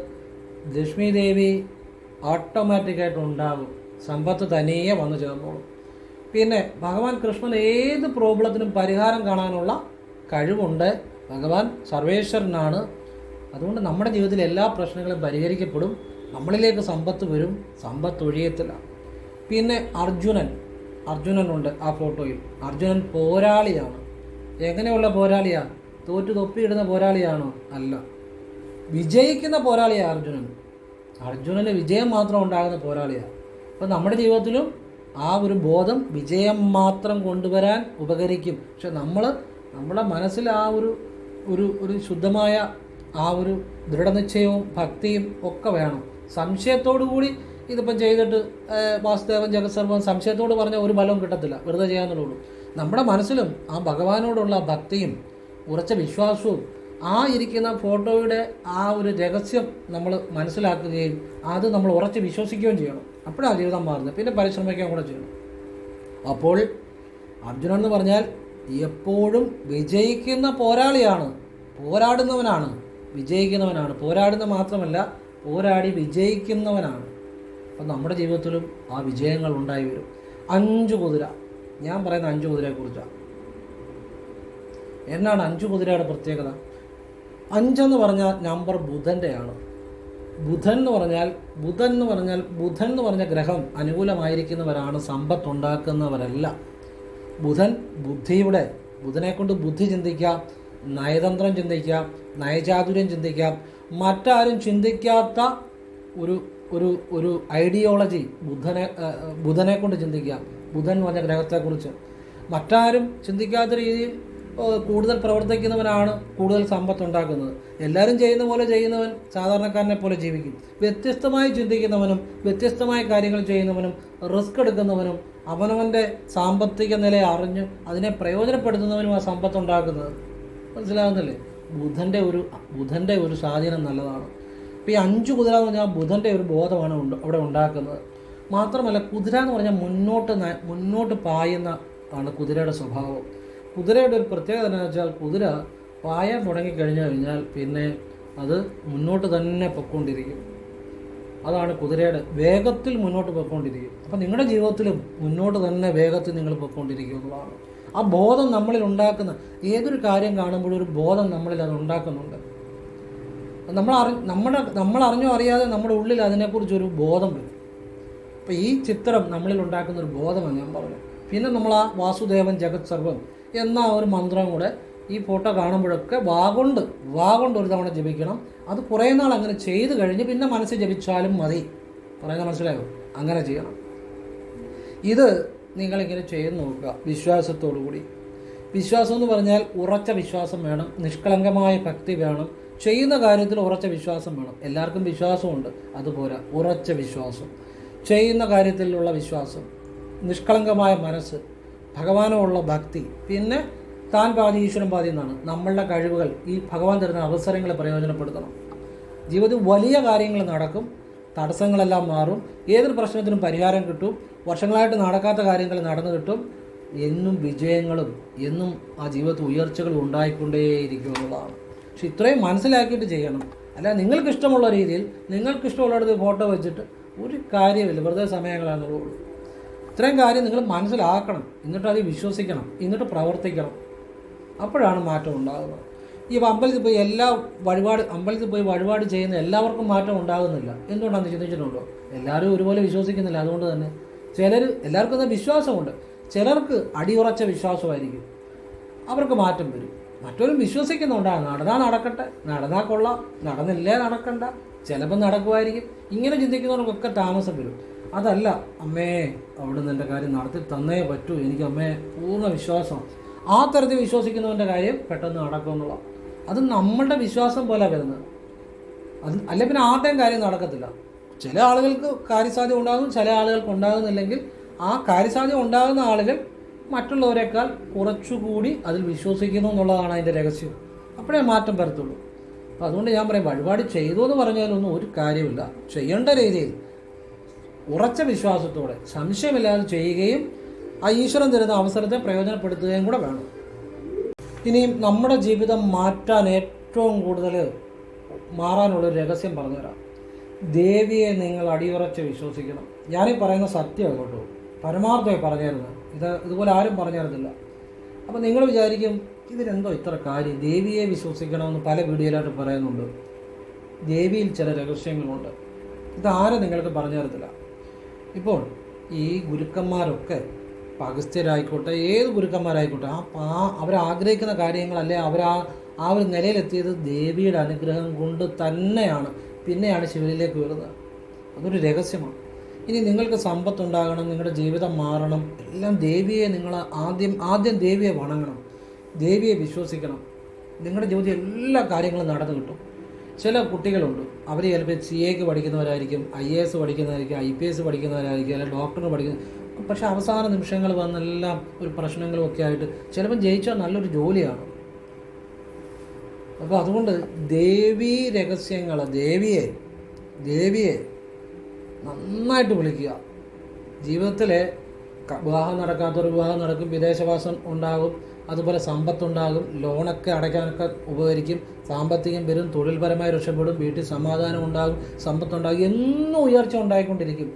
ലക്ഷ്മി ദേവി ഓട്ടോമാറ്റിക്കായിട്ട് ഉണ്ടാകും. സമ്പത്ത് തനിയെ വന്നു ചേർന്നോളും. പിന്നെ ഭഗവാൻ കൃഷ്ണൻ ഏത് പ്രോബ്ലത്തിനും പരിഹാരം കാണാനുള്ള കഴിവുണ്ട്. ഭഗവാൻ സർവേശ്വരനാണ്. അതുകൊണ്ട് നമ്മുടെ ജീവിതത്തിൽ എല്ലാ പ്രശ്നങ്ങളും പരിഹരിക്കപ്പെടും. നമ്മളിലേക്ക് സമ്പത്ത് വരും. സമ്പത്ത് ഒഴിയത്തില്ല. പിന്നെ അർജുനൻ. അർജുനനുണ്ട് ആ ഫോട്ടോയിൽ. അർജുനൻ പോരാളിയാണ്. എങ്ങനെയുള്ള പോരാളിയാണ് തോറ്റു തൊപ്പിയിടുന്ന പോരാളിയാണോ? അല്ല. വിജയിക്കുന്ന പോരാളിയാണ് അർജുനൻ. അർജുനന് വിജയം മാത്രം ഉണ്ടാകുന്ന പോരാളിയാണ് അപ്പോൾ നമ്മുടെ ജീവിതത്തിലും ആ ഒരു ബോധം വിജയം മാത്രം കൊണ്ടുവരാൻ ഉപകരിക്കും. പക്ഷെ നമ്മൾ നമ്മുടെ മനസ്സിൽ ആ ഒരു ഒരു ഒരു ശുദ്ധമായ ആ ഒരു ദൃഢനിശ്ചയവും ഭക്തിയും ഒക്കെ വേണം. സംശയത്തോടു കൂടി ഇതിപ്പം ചെയ്തിട്ട് വാസുദേവൻ ജഗത്സർവം സംശയത്തോട് പറഞ്ഞ ഒരു ഫലവും കിട്ടത്തില്ല. വെറുതെ ചെയ്യാന്നുള്ളൂ നമ്മുടെ മനസ്സിലും ആ ഭഗവാനോടുള്ള ഭക്തിയും ഉറച്ച വിശ്വാസവും ആ ഇരിക്കുന്ന ഫോട്ടോയുടെ ആ ഒരു രഹസ്യം നമ്മൾ മനസ്സിലാക്കുകയും അത് നമ്മൾ ഉറച്ച് വിശ്വസിക്കുകയും ചെയ്യണം. അപ്പോഴാണ് ജീവിതം മാറുന്നത്. പിന്നെ പരിശ്രമിക്കുകയും കൂടെ ചെയ്യണം. അപ്പോൾ അർജുനൻ എന്ന് പറഞ്ഞാൽ എപ്പോഴും വിജയിക്കുന്ന പോരാളിയാണ്. പോരാടുന്നവനാണ്. വിജയിക്കുന്നവനാണ്. പോരാടുന്ന മാത്രമല്ല പോരാടി വിജയിക്കുന്നവനാണ്. അപ്പം നമ്മുടെ ജീവിതത്തിലും ആ വിജയങ്ങൾ ഉണ്ടായി വരും. അഞ്ച് കുതിര. ഞാൻ പറയുന്ന അഞ്ച് കുതിരയെക്കുറിച്ചാണ് എന്നാണ് അഞ്ച് കുതിരയുടെ പ്രത്യേകത? അഞ്ചെന്ന് പറഞ്ഞാൽ നമ്പർ ബുധന്റെയാണ് ബുധൻ എന്ന് പറഞ്ഞാൽ ബുധൻ എന്ന് പറഞ്ഞാൽ ബുധൻ എന്ന് പറഞ്ഞ ഗ്രഹം അനുകൂലമായിരിക്കുന്നവരാണ് സമ്പത്ത് ഉണ്ടാക്കുന്നവരല്ല ബുധൻ ബുദ്ധിയുടെ ബുധനെ കൊണ്ട് ബുദ്ധി ചിന്തിക്കാം നയതന്ത്രം ചിന്തിക്കാം നയചാതുര്യം ചിന്തിക്കാം. മറ്റാരും ചിന്തിക്കാത്ത ഒരു ഒരു ഒരു ഐഡിയോളജി ബുധനെ ബുധനെ കൊണ്ട് ചിന്തിക്കാം. ബുധൻ എന്ന് പറഞ്ഞ ഗ്രഹത്തെക്കുറിച്ച്. മറ്റാരും ചിന്തിക്കാത്ത രീതിയിൽ കൂടുതൽ പ്രവർത്തിക്കുന്നവനാണ് കൂടുതൽ സമ്പത്ത് ഉണ്ടാക്കുന്നത് എല്ലാവരും ചെയ്യുന്ന പോലെ ചെയ്യുന്നവൻ സാധാരണക്കാരനെ പോലെ ജീവിക്കും. വ്യത്യസ്തമായി ചിന്തിക്കുന്നവനും വ്യത്യസ്തമായ കാര്യങ്ങൾ ചെയ്യുന്നവനും റിസ്ക് എടുക്കുന്നവനും അവനവന്റെ സാമ്പത്തിക നില അറിഞ്ഞ് അതിനെ പ്രയോജനപ്പെടുത്തുന്നവനും ആ സമ്പത്ത് ഉണ്ടാക്കുന്നത് മനസ്സിലാകുന്നില്ലേ? ബുധന്റെ ഒരു ബുധന്റെ ഒരു സ്വാധീനം നല്ലതാണ്. ഇപ്പോൾ ഈ അഞ്ച് കുതിര എന്ന് പറഞ്ഞാൽ ബുധന്റെ ഒരു ബോധമാണ് അവിടെ ഉണ്ടാക്കുന്നത്. മാത്രമല്ല കുതിര എന്ന് പറഞ്ഞാൽ മുന്നോട്ട് മുന്നോട്ട് പായുന്ന ആണ് കുതിരയുടെ സ്വഭാവം. കുതിരയുടെ ഒരു പ്രത്യേകത എന്ന് വെച്ചാൽ കുതിര പായാൻ തുടങ്ങിക്കഴിഞ്ഞു കഴിഞ്ഞാൽ പിന്നെ അത് മുന്നോട്ട് തന്നെ പൊയ്ക്കൊണ്ടിരിക്കും. അതാണ് കുതിരയുടെ വേഗത്തിൽ മുന്നോട്ട് പോയിക്കൊണ്ടിരിക്കും അപ്പം നിങ്ങളുടെ ജീവിതത്തിലും മുന്നോട്ട് തന്നെ വേഗത്തിൽ നിങ്ങൾ പോയിക്കൊണ്ടിരിക്കും എന്നുള്ളതാണ്. ആ ബോധം നമ്മളിൽ ഉണ്ടാക്കുന്ന ഏതൊരു കാര്യം കാണുമ്പോഴും ഒരു ബോധം നമ്മളിൽ അത് ഉണ്ടാക്കുന്നുണ്ട്. നമ്മൾ അറി നമ്മുടെ നമ്മൾ അറിഞ്ഞോ അറിയാതെ നമ്മുടെ ഉള്ളിൽ അതിനെക്കുറിച്ചൊരു ബോധം വരും. അപ്പോൾ ഈ ചിത്രം നമ്മളിൽ ഉണ്ടാക്കുന്ന ഒരു ബോധമാണ് ഞാൻ പറഞ്ഞത്. പിന്നെ നമ്മൾ ആ വാസുദേവൻ ജഗത് സർവം എന്ന ഒരു മന്ത്രം കൂടെ ഈ ഫോട്ടോ കാണുമ്പോഴൊക്കെ വാഗൊണ്ട് വാഗൊണ്ട് ഒരു തവണ ജപിക്കണം. അത് കുറേ നാൾ അങ്ങനെ ചെയ്ത് കഴിഞ്ഞ് പിന്നെ മനസ്സിൽ ജപിച്ചാലും മതി. പറയുന്നത് മനസ്സിലായോ? അങ്ങനെ ചെയ്യണം. ഇത് നിങ്ങളിങ്ങനെ ചെയ്ത് നോക്കുക വിശ്വാസത്തോടു കൂടി. വിശ്വാസം എന്ന് പറഞ്ഞാൽ ഉറച്ച വിശ്വാസം വേണം നിഷ്കളങ്കമായ ഭക്തി വേണം ചെയ്യുന്ന കാര്യത്തിൽ ഉറച്ച വിശ്വാസം വേണം. എല്ലാവർക്കും വിശ്വാസമുണ്ട് അതുപോലെ ഉറച്ച വിശ്വാസം. ചെയ്യുന്ന കാര്യത്തിലുള്ള വിശ്വാസം നിഷ്കളങ്കമായ മനസ്സ് ഭഗവാനോടുള്ള ഭക്തി പിന്നെ താൻ പാതി ഈശ്വരൻ പാതി എന്നാണ്. നമ്മളുടെ കഴിവുകൾ ഈ ഭഗവാൻ തരുന്ന അവസരങ്ങളെ പ്രയോജനപ്പെടുത്തണം. ജീവിതത്തിൽ വലിയ കാര്യങ്ങൾ നടക്കും തടസ്സങ്ങളെല്ലാം മാറും ഏതൊരു പ്രശ്നത്തിനും പരിഹാരം കിട്ടും വർഷങ്ങളായിട്ട് നടക്കാത്ത കാര്യങ്ങൾ നടന്നു കിട്ടും എന്നും വിജയങ്ങളും എന്നും ആ ജീവിതത്തിൽ ഉയർച്ചകളും ഉണ്ടായിക്കൊണ്ടേയിരിക്കും എന്നുള്ളതാണ്. പക്ഷെ ഇത്രയും മനസ്സിലാക്കിയിട്ട് ചെയ്യണം. അല്ല നിങ്ങൾക്ക് ഇഷ്ടമുള്ള രീതിയിൽ നിങ്ങൾക്ക് ഇഷ്ടമുള്ളിടത്ത് ഫോട്ടോ വെച്ചിട്ട് ഒരു കാര്യമില്ല വെറുതെ സമയങ്ങളാണെന്നുള്ളൂ ഇത്രയും കാര്യം നിങ്ങൾ മനസ്സിലാക്കണം. എന്നിട്ട് അത് വിശ്വസിക്കണം. എന്നിട്ട് പ്രവർത്തിക്കണം. അപ്പോഴാണ് മാറ്റം ഉണ്ടാകുന്നത്. ഈ അമ്പലത്തിൽ പോയി എല്ലാ വഴിപാട് അമ്പലത്തിൽ പോയി വഴിപാട് ചെയ്യുന്ന എല്ലാവർക്കും മാറ്റം ഉണ്ടാകുന്നില്ല. എന്തുകൊണ്ടാണെന്ന് ചിന്തിച്ചിട്ടുണ്ടോ? എല്ലാവരും ഒരുപോലെ വിശ്വസിക്കുന്നില്ല. അതുകൊണ്ട് തന്നെ ചിലർ എല്ലാവർക്കും തന്നെ വിശ്വാസമുണ്ട്. ചിലർക്ക് അടിയുറച്ച വിശ്വാസമായിരിക്കും. അവർക്ക് മാറ്റം വരും. മറ്റൊരു വിശ്വസിക്കുന്നുണ്ട്. നടന്നാൽ നടക്കട്ടെ നടന്നാൽ കൊള്ളാം നടന്നില്ലേ നടക്കണ്ട ചിലപ്പോൾ നടക്കുമായിരിക്കും. ഇങ്ങനെ ചിന്തിക്കുന്നവർക്കൊക്കെ താമസം വരും. അതല്ല അമ്മേ അവിടുന്ന് എന്റെ കാര്യം നടത്തി തന്നേ പറ്റൂ. എനിക്ക് അമ്മേ പൂർണ വിശ്വാസം ആ തരത്തിൽ വിശ്വസിക്കുന്നവന്റെ കാര്യം പെട്ടെന്ന് നടക്കും എന്നുള്ള. അത് നമ്മളുടെ വിശ്വാസം പോലെ വരുന്നത്. അത് അല്ലെ പിന്നെ ആരുടെയും കാര്യം നടക്കത്തില്ല. ചില ആളുകൾക്ക് കാര്യസാധ്യത ഉണ്ടാകും ചില ആളുകൾക്ക് ഉണ്ടാകുന്നില്ലെങ്കിൽ ആ കാര്യസാധ്യത ഉണ്ടാകുന്ന ആളുകൾ മറ്റുള്ളവരെക്കാൾ കുറച്ചുകൂടി അതിൽ വിശ്വസിക്കുന്നു എന്നുള്ളതാണ് അതിന്റെ രഹസ്യം. അപ്പോഴേ മാറ്റം വരത്തുള്ളൂ. അപ്പം അതുകൊണ്ട് ഞാൻ പറയും വഴിപാട് ചെയ്തു എന്ന് പറഞ്ഞാലൊന്നും ഒരു കാര്യമില്ല ചെയ്യേണ്ട രീതിയിൽ ഉറച്ച വിശ്വാസത്തോടെ സംശയമില്ലാതെ ചെയ്യുകയും ആ ഈശ്വരൻ തരുന്ന അവസരത്തെ പ്രയോജനപ്പെടുത്തുകയും കൂടെ വേണം. ഇനിയും നമ്മുടെ ജീവിതം മാറ്റാൻ ഏറ്റവും കൂടുതൽ മാറാനുള്ളൊരു രഹസ്യം പറഞ്ഞുതരാം. ദേവിയെ നിങ്ങൾ അടിയുറച്ച് വിശ്വസിക്കണം. ഞാനീ പറയുന്ന സത്യം കേട്ടോ പരമാർത്ഥമായി പറഞ്ഞിരുന്നത് ഇത് ഇതുപോലെ ആരും പറഞ്ഞിരുന്നില്ല അപ്പോൾ നിങ്ങൾ വിചാരിക്കും ഇതിനെന്തോ ഇത്ര കാര്യം? ദേവിയെ വിശ്വസിക്കണമെന്ന് പല വീഡിയോയിലായിട്ട് പറയുന്നുണ്ട്. ദേവിയിൽ ചില രഹസ്യങ്ങളുണ്ട്. ഇതാരും നിങ്ങൾക്ക് പറഞ്ഞു തരത്തില്ല ഇപ്പോൾ ഈ ഗുരുക്കന്മാരൊക്കെ പാകിസ്ഥാനായിക്കോട്ടെ ഏത് ഗുരുക്കന്മാരായിക്കോട്ടെ ആ ആ അവരാഗ്രഹിക്കുന്ന കാര്യങ്ങളല്ലേ അവർ ആ ആ ഒരു നിലയിലെത്തിയത് ദേവിയുടെ അനുഗ്രഹം കൊണ്ട് തന്നെയാണ്. പിന്നെയാണ് ശിവനിലേക്ക് വരുന്നത്. അതൊരു രഹസ്യമാണ്. ഇനി നിങ്ങൾക്ക് സമ്പത്തുണ്ടാകണം നിങ്ങളുടെ ജീവിതം മാറണം എല്ലാം ദേവിയെ നിങ്ങൾ ആദ്യം ആദ്യം ദേവിയെ വണങ്ങണം ദേവിയെ വിശ്വസിക്കണം. നിങ്ങളുടെ ജീവിതത്തിൽ എല്ലാ കാര്യങ്ങളും നടന്നു കിട്ടും. ചില കുട്ടികളുണ്ട് അവർ ചിലപ്പോൾ സി എക്ക് പഠിക്കുന്നവരായിരിക്കും ഐ എ എസ് പഠിക്കുന്നവരായിരിക്കും ഐ പി എസ് പഠിക്കുന്നവരായിരിക്കും അല്ലെങ്കിൽ ഡോക്ടറിന് പഠിക്കുന്ന പക്ഷെ അവസാന നിമിഷങ്ങൾ വന്നെല്ലാം ഒരു പ്രശ്നങ്ങളും ഒക്കെ ആയിട്ട് ചിലപ്പം ജയിച്ചാൽ നല്ലൊരു ജോലിയാണ്. അപ്പോൾ അതുകൊണ്ട് ദേവീ രഹസ്യങ്ങൾ ദേവിയെ ദേവിയെ നന്നായിട്ട് വിളിക്കുക. ജീവിതത്തിലെ വിവാഹം നടക്കാത്തൊരു വിവാഹം നടക്കും വിദേശവാസം ഉണ്ടാകും അതുപോലെ സമ്പത്തുണ്ടാകും ലോണൊക്കെ അടയ്ക്കാനൊക്കെ ഉപകരിക്കും സാമ്പത്തികം വരും തൊഴിൽപരമായി രക്ഷപ്പെടും വീട്ടിൽ സമാധാനം ഉണ്ടാകും സമ്പത്തുണ്ടാകും എന്നും ഉയർച്ച ഉണ്ടായിക്കൊണ്ടിരിക്കും.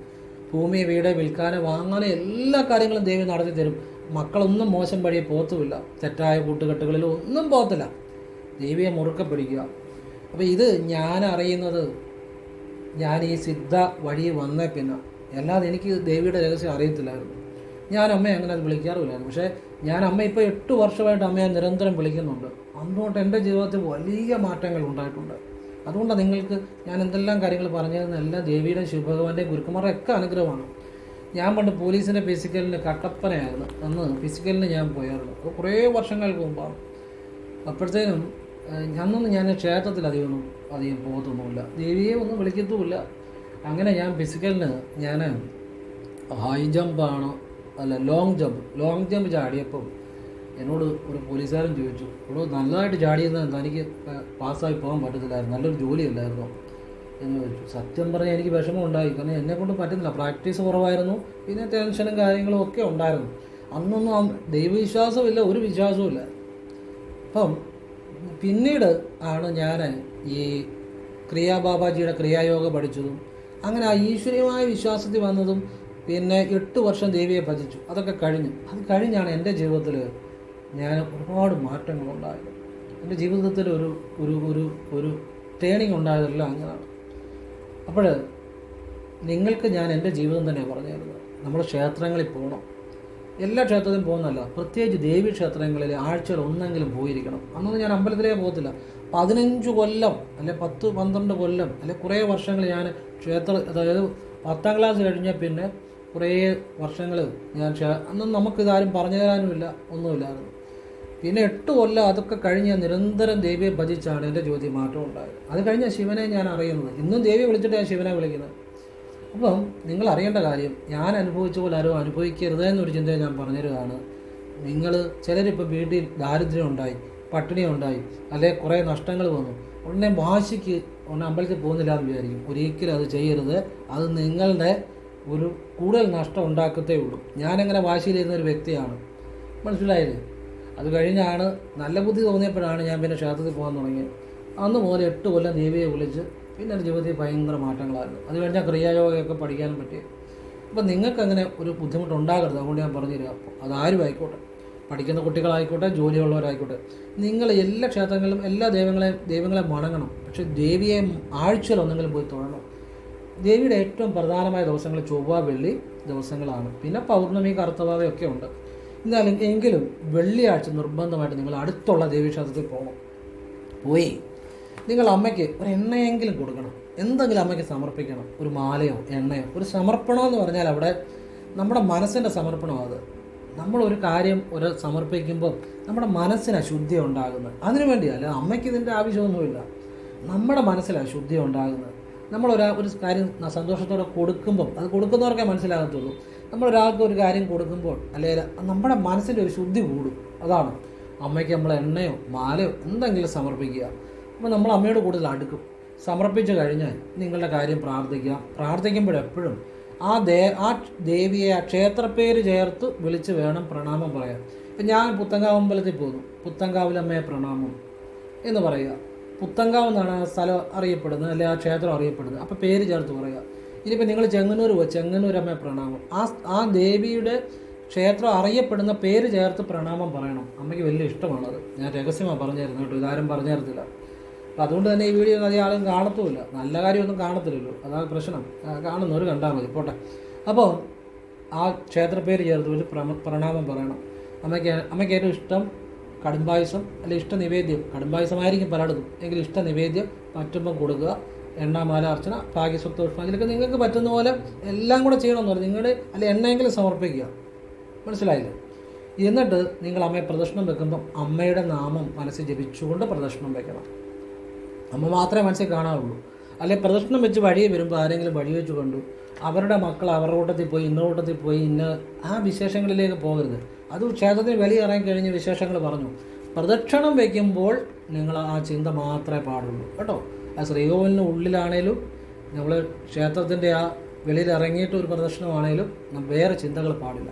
ഭൂമി വീട് വിൽക്കാനോ വാങ്ങാനോ എല്ലാ കാര്യങ്ങളും ദൈവം നടത്തി തരും. മക്കളൊന്നും മോശം വഴിയെ പോത്തുമില്ല തെറ്റായ കൂട്ടുകെട്ടുകളിൽ ഒന്നും പോകത്തില്ല. ദൈവിയെ മുറുക്കെ പിടിക്കുക. അപ്പോൾ ഇത് ഞാൻ അറിയുന്നത് ഞാൻ ഈ സിദ്ധ വഴി വന്നേ പിന്നെ. അല്ലാതെ എനിക്ക് ദേവിയുടെ രഹസ്യം അറിയത്തില്ലായിരുന്നു. ഞാൻ അമ്മയെ അങ്ങനെ അത് വിളിക്കാറുമില്ലായിരുന്നു. പക്ഷേ ഞാൻ അമ്മ ഇപ്പോൾ എട്ട് വർഷമായിട്ട് അമ്മയെ നിരന്തരം വിളിക്കുന്നുണ്ട്. അന്നോട്ട് എന്റെ ജീവിതത്തിൽ വലിയ മാറ്റങ്ങൾ ഉണ്ടായിട്ടുണ്ട്. അതുകൊണ്ടാണ് നിങ്ങൾക്ക് ഞാൻ എന്തെല്ലാം കാര്യങ്ങൾ പറഞ്ഞതെന്നെല്ലാം ദേവിയുടെയും ദേവിയുടെ ശിവഭഗവാന്റെയും ഗുരുക്കുമാരുടെ ഒക്കെ അനുഗ്രഹമാണ്. ഞാൻ പണ്ട് പോലീസിന്റെ ഫിസിക്കലിന് കട്ടപ്പനയായിരുന്നു. അന്ന് ഫിസിക്കലിന് ഞാൻ പോയായിരുന്നു. അത് കുറേ വർഷങ്ങൾക്ക് മുമ്പാണ്. അപ്പോഴത്തേനും അന്നൊന്നും ഞാൻ ക്ഷേത്രത്തിൽ അധികം അധികം പോകത്തൊന്നുമില്ല. ദേവിയെ ഒന്നും വിളിക്കത്തുമില്ല. അങ്ങനെ ഞാൻ ഫിസിക്കലിന് ഞാൻ ഹൈ ജമ്പാണ് അല്ല ലോങ് ജമ്പ് ലോങ് ജമ്പ് ചാടിയപ്പം എന്നോട് ഒരു പോലീസുകാരൻ ചോദിച്ചു ഇവിടെ നല്ലതായിട്ട് ചാടിയെന്ന് തനിക്ക് പാസ്സായി പോകാൻ പറ്റത്തില്ലായിരുന്നു നല്ലൊരു ജോലിയല്ലായിരുന്നോ? എന്ന് ചോദിച്ചു. സത്യം പറഞ്ഞാൽ എനിക്ക് വിഷമം ഉണ്ടായി കാരണം എന്നെ കൊണ്ട് പറ്റുന്നില്ല. പ്രാക്ടീസ് കുറവായിരുന്നു പിന്നെ ടെൻഷനും കാര്യങ്ങളും ഒക്കെ ഉണ്ടായിരുന്നു. അന്നൊന്നും ദൈവവിശ്വാസമില്ല ഒരു വിശ്വാസവുമില്ല അപ്പം പിന്നീട് ആണ് ഞാൻ ഈ ക്രിയാ ബാബാജിയുടെ ക്രിയായോഗ പഠിച്ചതും അങ്ങനെ ആ ഈശ്വരീയമായ വിശ്വാസത്തിൽ വന്നതും പിന്നെ എട്ട് വർഷം ദേവിയെ ഭജിച്ചു. അതൊക്കെ കഴിഞ്ഞു. അത് കഴിഞ്ഞാണ് എന്റെ ജീവിതത്തിൽ ഞാൻ ഒരുപാട് മാറ്റങ്ങളുണ്ടായത് എന്റെ ജീവിതത്തിൽ ഒരു ഒരു ഒരു ഒരു ടേണിങ് ഉണ്ടായതെല്ലാം അങ്ങനെയാണ്. അപ്പോൾ നിങ്ങൾക്ക് ഞാൻ എന്റെ ജീവിതം തന്നെ പറഞ്ഞു തരുന്നത് നമ്മൾ ക്ഷേത്രങ്ങളിൽ പോകണം എല്ലാ ക്ഷേത്രത്തിലും പോകുന്നല്ല പ്രത്യേകിച്ച് ദേവി ക്ഷേത്രങ്ങളിൽ ആഴ്ചയിൽ ഒന്നെങ്കിലും പോയിരിക്കണം. അന്നൊന്നും ഞാൻ അമ്പലത്തിലേ പോകത്തില്ല. പതിനഞ്ച് കൊല്ലം അല്ലെ പത്ത് പന്ത്രണ്ട് കൊല്ലം അല്ലെ കുറേ വർഷങ്ങൾ ഞാൻ ക്ഷേത്ര അതായത് പത്താം ക്ലാസ് കഴിഞ്ഞ പിന്നെ കുറേ വർഷങ്ങൾ ഞാൻ അന്നും നമുക്കിതാരും പറഞ്ഞു തരാനുമില്ല ഒന്നുമില്ലായിരുന്നു. പിന്നെ എട്ട് കൊല്ലം അതൊക്കെ കഴിഞ്ഞ് നിരന്തരം ദേവിയെ ഭജിച്ചാണ് എന്റെ ജ്യോതി മാറ്റം ഉണ്ടായത്. അത് കഴിഞ്ഞ ശിവനെ ഞാൻ അറിയുന്നത്. ഇന്നും ദേവിയെ വിളിച്ചിട്ട് ഞാൻ ശിവനെ വിളിക്കുന്നത്. അപ്പം നിങ്ങൾ അറിയേണ്ട കാര്യം ഞാൻ അനുഭവിച്ച പോലെ ആരും അനുഭവിക്കരുത് എന്നൊരു ചിന്ത ഞാൻ പറഞ്ഞുതരുകയാണ് നിങ്ങൾ ചിലരിപ്പോൾ വീട്ടിൽ ദാരിദ്ര്യം ഉണ്ടായി പട്ടിണി ഉണ്ടായി അല്ലെ കുറേ നഷ്ടങ്ങൾ വന്നു. ഉടനെ വാശിക്ക് ഉടനെ അമ്പലത്തിൽ പോകുന്നില്ല എന്ന് വിചാരിക്കും. ഒരിക്കലും അത് ചെയ്യരുത്. അത് നിങ്ങളുടെ ഒരു കൂടുതൽ നഷ്ടം ഉണ്ടാക്കത്തേ ഉള്ളൂ. ഞാനങ്ങനെ വാശിയിലിരുന്ന ഒരു വ്യക്തിയാണ്. മനസ്സിലായില്ലേ? അത് കഴിഞ്ഞാണ് നല്ല ബുദ്ധി തോന്നിയപ്പോഴാണ് ഞാൻ പിന്നെ ക്ഷേത്രത്തിൽ പോകാൻ തുടങ്ങിയത് അന്ന് മുതൽ എട്ട് കൊല്ലം ദേവിയെ വിളിച്ച് പിന്നെ എന്റെ ജീവിതത്തിൽ ഭയങ്കര മാറ്റങ്ങളായിരുന്നു. അത് കഴിഞ്ഞാൽ ക്രിയായോഗയൊക്കെ പഠിക്കാനും പറ്റി. അപ്പം നിങ്ങൾക്ക് അങ്ങനെ ഒരു ബുദ്ധിമുട്ടുണ്ടാകരുത്. അതുകൊണ്ട് ഞാൻ പറഞ്ഞു പറഞ്ഞുതരിക അതാരും ആയിക്കോട്ടെ. പഠിക്കുന്ന കുട്ടികളായിക്കോട്ടെ ജോലിയുള്ളവരായിക്കോട്ടെ. നിങ്ങൾ എല്ലാ ക്ഷേത്രങ്ങളിലും എല്ലാ ദൈവങ്ങളെയും ദൈവങ്ങളെ മണങ്ങണം. പക്ഷേ ദേവിയെ ആഴ്ചയിൽ ഒന്നെങ്കിലും പോയി തൊഴണം. ദേവിയുടെ ഏറ്റവും പ്രധാനമായ ദിവസങ്ങൾ ചൊവ്വ വെള്ളി ദിവസങ്ങളാണ്. പിന്നെ പൗർണമി കറുത്തവാവയൊക്കെ ഉണ്ട്. എന്നാലും എങ്കിലും വെള്ളിയാഴ്ച നിർബന്ധമായിട്ട് നിങ്ങൾ അടുത്തുള്ള ദേവീക്ഷേത്രത്തിൽ പോകണം. പോയി. നിങ്ങൾ അമ്മയ്ക്ക് ഒരു എണ്ണയെങ്കിലും കൊടുക്കണം. എന്തെങ്കിലും അമ്മയ്ക്ക് സമർപ്പിക്കണം. ഒരു മാലയോ എണ്ണയോ. ഒരു സമർപ്പണം എന്ന് പറഞ്ഞാൽ അവിടെ നമ്മുടെ മനസ്സിന്റെ സമർപ്പണം അത്? നമ്മൾ ഒരു കാര്യം ഒരു സമർപ്പിക്കുമ്പോൾ നമ്മുടെ മനസ്സിന് അശുദ്ധി ഉണ്ടാകുന്നത്. അതിനു വേണ്ടിയല്ല അമ്മയ്ക്ക് ഇതിന്റെ ആവശ്യമൊന്നുമില്ല. നമ്മുടെ മനസ്സിൽ അശുദ്ധി ഉണ്ടാകുന്നത്. നമ്മൾ ഒരു കാര്യം സന്തോഷത്തോടെ കൊടുക്കുമ്പോൾ അത് കൊടുക്കുന്നവർക്കേ മനസ്സിലാകത്തുള്ളൂ. നമ്മൾ ഒരാൾക്ക് ഒരു കാര്യം കൊടുക്കുമ്പോൾ അല്ലെങ്കിൽ നമ്മുടെ മനസ്സിന്റെ ഒരു ശുദ്ധി കൂടും. അതാണ്. അമ്മയ്ക്ക് നമ്മൾ എണ്ണയോ മാലയോ എന്തെങ്കിലും സമർപ്പിക്കുക. അപ്പോൾ നമ്മൾ അമ്മയോട് കൂടുതൽ അടുക്കും. സമർപ്പിച്ചു കഴിഞ്ഞാൽ നിങ്ങളുടെ കാര്യം പ്രാർത്ഥിക്കുക. പ്രാർത്ഥിക്കുമ്പോഴെപ്പോഴും ആ ദേ ആ ദേവിയെ ആ ക്ഷേത്രപ്പേര് ചേർത്ത് വിളിച്ച് വേണം പ്രണാമം പറയാൻ. ഇപ്പം ഞാൻ പുത്തങ്കാവ് അമ്പലത്തിൽ പോകുന്നു. പുത്തങ്കാവിലമ്മയെ പ്രണാമം എന്ന് പറയുക. പുത്തങ്കാവ് എന്നാണ് ആ സ്ഥലം അറിയപ്പെടുന്നത് അല്ലെങ്കിൽ ആ ക്ഷേത്രം അറിയപ്പെടുന്നത്. അപ്പോൾ പേര് ചേർത്ത് പറയുക. ഇനിയിപ്പോൾ നിങ്ങൾ ചെങ്ങന്നൂർ പോയി ചെങ്ങന്നൂർ അമ്മ പ്രണാമം. ആ ആ ദേവിയുടെ ക്ഷേത്രം അറിയപ്പെടുന്ന പേര് ചേർത്ത് പ്രണാമം പറയണം. അമ്മയ്ക്ക് വലിയ ഇഷ്ടമാണത്. ഞാൻ രഹസ്യമാണ് പറഞ്ഞു തരുന്നത് കേട്ടോ ഇതാരും പറഞ്ഞു തരത്തില്ല അപ്പം അതുകൊണ്ട് തന്നെ ഈ വീഡിയോ അധികം ആളും കാണത്തുമില്ല. നല്ല കാര്യമൊന്നും കാണത്തില്ലല്ലോ. അതാണ് പ്രശ്നം. കാണുന്നവർ കണ്ടാൽ മതി. പോട്ടെ. അപ്പോൾ ആ ക്ഷേത്ര പേര് ചേർത്ത് ഒരു പ്രണാമം പറയണം. അമ്മയ്ക്ക് അമ്മയ്ക്ക് ഏറ്റവും ഇഷ്ടം കടുംബായുസം അല്ലെങ്കിൽ ഇഷ്ട നിവേദ്യം. കടുംബായുസമായിരിക്കും പലയിടത്തും. എങ്കിൽ ഇഷ്ട നിവേദ്യം പറ്റുമ്പം കൊടുക്കുക. എണ്ണാമാല അർച്ചന ഭാഗ്യസ്വത്ത് പുഷ്പം ഇതിലൊക്കെ നിങ്ങൾക്ക് പറ്റുന്ന പോലെ എല്ലാം കൂടെ ചെയ്യണമെന്ന് പറഞ്ഞു. നിങ്ങളുടെ അല്ലെ എണ്ണയെങ്കിലും സമർപ്പിക്കുക. മനസ്സിലായില്ലേ? എന്നിട്ട് നിങ്ങൾ അമ്മയെ പ്രദക്ഷിണം വെക്കുമ്പം അമ്മയുടെ നാമം മനസ്സിൽ ജപിച്ചുകൊണ്ട് പ്രദക്ഷിണം വെക്കണം. അമ്മ മാത്രമേ മനസ്സിൽ കാണാറുള്ളൂ. അല്ലെ പ്രദക്ഷിണം വെച്ച് വഴി വരുമ്പോൾ ആരെങ്കിലും വഴി വെച്ച് കണ്ടു. അവരുടെ മക്കൾ അവരുടെ കൂട്ടത്തിൽ പോയി ഇന്ന കൂട്ടത്തിൽ പോയി ഇന്ന ആ വിശേഷങ്ങളിലേക്ക് പോകരുത്. അത് ക്ഷേത്രത്തിന് വെളിയിറങ്ങി കഴിഞ്ഞ് വിശേഷങ്ങൾ പറഞ്ഞു. പ്രദക്ഷിണം വയ്ക്കുമ്പോൾ നിങ്ങൾ ആ ചിന്ത മാത്രമേ പാടുള്ളൂ. കേട്ടോ? ആ ശ്രീകോവിലിന് ഉള്ളിലാണേലും നമ്മൾ ക്ഷേത്രത്തിന്റെ ആ വെളിയിൽ ഇറങ്ങിയിട്ട് ഒരു പ്രദർശനമാണേലും വേറെ ചിന്തകൾ പാടില്ല.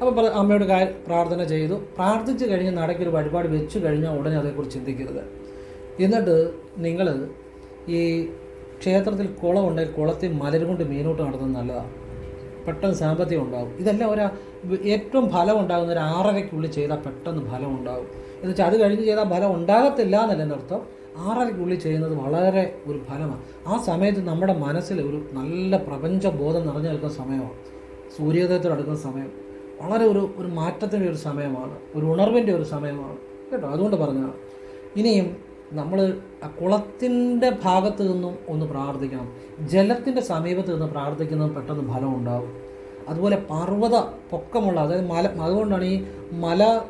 അപ്പോൾ അമ്മയോട് പ്രാർത്ഥന ചെയ്തു. പ്രാർത്ഥിച്ച് കഴിഞ്ഞ് നടക്കൊരു വഴിപാട് വെച്ച് കഴിഞ്ഞാൽ ഉടനെ അതേക്കുറിച്ച് ചിന്തിക്കരുത്. എന്നിട്ട് നിങ്ങൾ ഈ ക്ഷേത്രത്തിൽ കുളമുണ്ടെങ്കിൽ കുളത്തിൽ മലരും കൊണ്ട് മീനോട്ട് നടത്തുന്നത് നല്ലതാണ് പെട്ടെന്ന് സാമ്പത്തികം ഉണ്ടാകും ഇതെല്ലാം ഒരു ഏറ്റവും ഫലം ഉണ്ടാകുന്ന ഒരു ആറരയ്ക്കുള്ളിൽ ചെയ്താൽ പെട്ടെന്ന് ഫലം ഉണ്ടാകും എന്ന് വെച്ചാൽ അത് കഴിഞ്ഞ് ചെയ്താൽ ഫലം ഉണ്ടാകത്തില്ല എന്നല്ല എന്റെ അർത്ഥം ആറരയ്ക്കുള്ളിൽ ചെയ്യുന്നത് വളരെ ഒരു ഫലമാണ് ആ സമയത്ത് നമ്മുടെ മനസ്സിൽ ഒരു നല്ല പ്രപഞ്ച ബോധം നിറഞ്ഞു നിൽക്കുന്ന സമയമാണ്. സൂര്യോദയത്തോടടുക്കുന്ന സമയം. വളരെ ഒരു ഒരു മാറ്റത്തിന്റെ ഒരു സമയമാണ്. ഒരു ഉണർവിന്റെ ഒരു സമയമാണ്. കേട്ടോ? അതുകൊണ്ട് പറഞ്ഞതാണ്. ഇനിയും നമ്മൾ ആ കുളത്തിന്റെ ഭാഗത്ത് നിന്നും ഒന്ന് പ്രാർത്ഥിക്കണം. ജലത്തിന്റെ സമീപത്ത് നിന്ന് പ്രാർത്ഥിക്കുന്നത് പെട്ടെന്ന് ഫലം ഉണ്ടാകും അതുപോലെ പർവത പൊക്കമുള്ള അതായത് മല അതുകൊണ്ടാണ് ഈ മല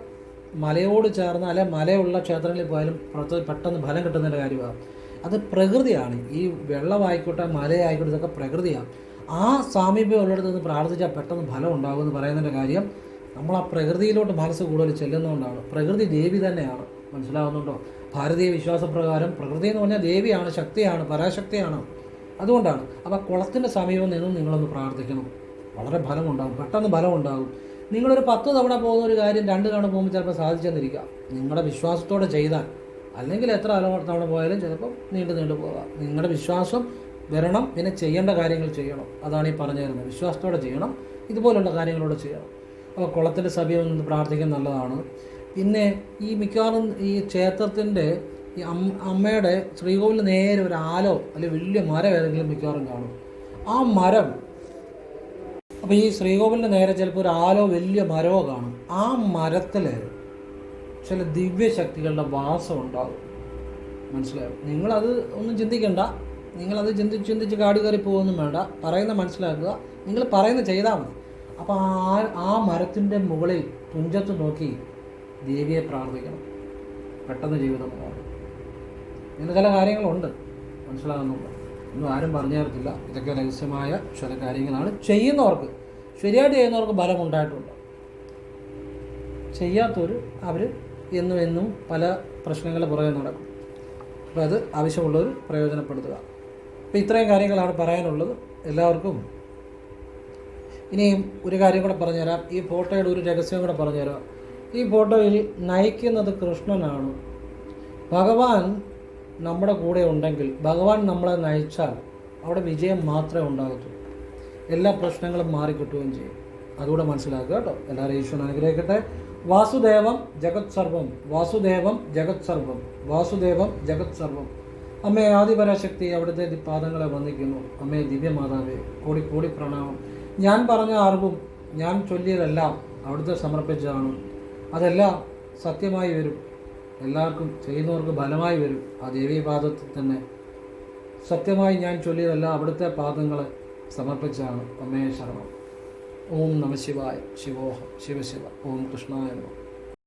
മലയോട് ചേർന്ന് അല്ലെ മലയുള്ള ക്ഷേത്രങ്ങളിൽ പോയാലും പെട്ടെന്ന് ഫലം കിട്ടുന്നതിന്റെ കാര്യമാണ്. അത് പ്രകൃതിയാണ്. ഈ വെള്ളമായിക്കോട്ടെ മലയായിക്കോട്ടെ ഇതൊക്കെ പ്രകൃതിയാണ്. ആ സാമീപ്യം ഉള്ളിടത്ത് നിന്ന് പ്രാർത്ഥിച്ചാൽ പെട്ടെന്ന് ഫലം ഉണ്ടാകുമെന്ന് പറയുന്നതിന്റെ കാര്യം നമ്മൾ ആ പ്രകൃതിയിലോട്ട് മനസ്സ് കൂടുതൽ ചെല്ലുന്നതുകൊണ്ടാണ്. പ്രകൃതി ദേവി തന്നെയാണ്. മനസ്സിലാവുന്നുണ്ടോ? ഭാരതീയ വിശ്വാസപ്രകാരം പ്രകൃതി എന്ന് പറഞ്ഞാൽ ദേവിയാണ് ശക്തിയാണ് പരാശക്തിയാണ്. അതുകൊണ്ടാണ്. അപ്പോൾ കുളത്തിന്റെ സമീപം നിന്നും നിങ്ങളൊന്ന് പ്രാർത്ഥിക്കണം. വളരെ ഫലമുണ്ടാകും. പെട്ടെന്ന് ഫലമുണ്ടാകും. നിങ്ങളൊരു പത്ത് തവണ പോകുന്ന ഒരു കാര്യം രണ്ട് തവണ പോകുമ്പോൾ ചിലപ്പോൾ സാധിച്ചെന്നിരിക്കാം. നിങ്ങളുടെ വിശ്വാസത്തോടെ ചെയ്താൽ. അല്ലെങ്കിൽ എത്ര തവണ പോയാലും ചിലപ്പോൾ നീണ്ടു നീണ്ടു പോകാം. നിങ്ങളുടെ വിശ്വാസം വരണം. പിന്നെ ചെയ്യേണ്ട കാര്യങ്ങൾ ചെയ്യണം. അതാണ് ഈ പറഞ്ഞു തരുന്നത് വിശ്വാസത്തോടെ ചെയ്യണം. ഇതുപോലുള്ള കാര്യങ്ങളോട് ചെയ്യണം. അപ്പോൾ കുളത്തിന്റെ സമീപം നിന്ന് പ്രാർത്ഥിക്കാൻ നല്ലതാണ്. പിന്നെ ഈ മിക്കവാറും ഈ ക്ഷേത്രത്തിന്റെ ഈ അമ്മ അമ്മയുടെ ശ്രീകോവിലിന് നേരെ ഒരു ആലോ അല്ലെങ്കിൽ വലിയ മരം ഏതെങ്കിലും മിക്കവാറും കാണും. ആ മരം അപ്പോൾ ഈ ശ്രീകോവിലിന്റെ നേരെ ചിലപ്പോൾ ഒരു ആലോ വലിയ മരമോ കാണും. ആ മരത്തിൽ ചില ദിവ്യശക്തികളുടെ വാസം ഉണ്ടാകും. മനസ്സിലായോ? നിങ്ങളത് ഒന്നും ചിന്തിക്കണ്ട. നിങ്ങളത് ചിന്തിച്ച് ചിന്തിച്ച് കാട് കയറി പോകുമൊന്നും വേണ്ട. പറയുന്ന മനസ്സിലാക്കുക. നിങ്ങൾ പറയുന്ന ചെയ്താൽ മതി. അപ്പോൾ ആ ആ മരത്തിന്റെ മുകളിൽ തുഞ്ചത്ത് നോക്കി ദേവിയെ പ്രാർത്ഥിക്കണം. പെട്ടെന്ന് ജീവിതം മാറും ഇങ്ങനെ ചില കാര്യങ്ങളുണ്ട്. മനസ്സിലാകുന്നുണ്ട്? ഒന്നും ആരും പറഞ്ഞു തരത്തില്ല. ഇതൊക്കെ രഹസ്യമായ ചില കാര്യങ്ങളാണ് ചെയ്യുന്നവർക്ക്. ശരിയായിട്ട് ചെയ്യുന്നവർക്ക് ബലം ഉണ്ടായിട്ടുണ്ട് ചെയ്യാത്തവർ അവർ എന്നും എന്നും പല പ്രശ്നങ്ങളുടെ പുറകെ നടക്കും. അപ്പോൾ അത് ആവശ്യമുള്ളവർ പ്രയോജനപ്പെടുത്തുക. അപ്പോൾ ഇത്രയും കാര്യങ്ങളാണ് പറയാനുള്ളത്. എല്ലാവർക്കും ഇനിയും ഒരു കാര്യം കൂടെ പറഞ്ഞുതരാം. ഈ ഫോട്ടോയുടെ ഒരു രഹസ്യം കൂടെ പറഞ്ഞുതരാം. ഈ ഫോട്ടോയിൽ നയിക്കുന്നത് കൃഷ്ണനാണ്. ഭഗവാൻ നമ്മുടെ കൂടെ ഉണ്ടെങ്കിൽ ഭഗവാൻ നമ്മളെ നയിച്ചാൽ അവിടെ വിജയം മാത്രമേ ഉണ്ടാകത്തുള്ളൂ എല്ലാ പ്രശ്നങ്ങളും മാറിക്കിട്ടുകയും ചെയ്യും. അതുകൂടെ മനസ്സിലാക്കുക കേട്ടോ. എല്ലാവരും ഈശ്വരൻ അനുഗ്രഹിക്കട്ടെ. വാസുദേവം ജഗത് സർവം. വാസുദേവം ജഗത് സർവം. വാസുദേവം ജഗത് സർവം. അമ്മേ ആദിപരാശക്തി അവിടുത്തെ പാദങ്ങളെ വന്ദിക്കുന്നു. അമ്മേ ദിവ്യമാതാവേ കോടി കോടി പ്രണാമം. ഞാൻ പറഞ്ഞ അറിവും ഞാൻ ചൊല്ലിയതെല്ലാം അവിടുത്തെ സമർപ്പിച്ചതാണ്. അതെല്ലാം സത്യമായി വരും. എല്ലാവർക്കും ചെയ്യുന്നവർക്ക് ഫലമായി വരും. ആ ദേവീ പാദത്തിൽ തന്നെ സത്യമായി ഞാൻ ചൊല്ലിയതെല്ലാം അവിടുത്തെ പാദങ്ങളെ സമർപ്പിച്ചാണ്. അമ്മേ ശരണം. ഓം നമ ശിവായ. ശിവോഹം. ശിവശിവ ഓം കൃഷ്ണായ നമഃ.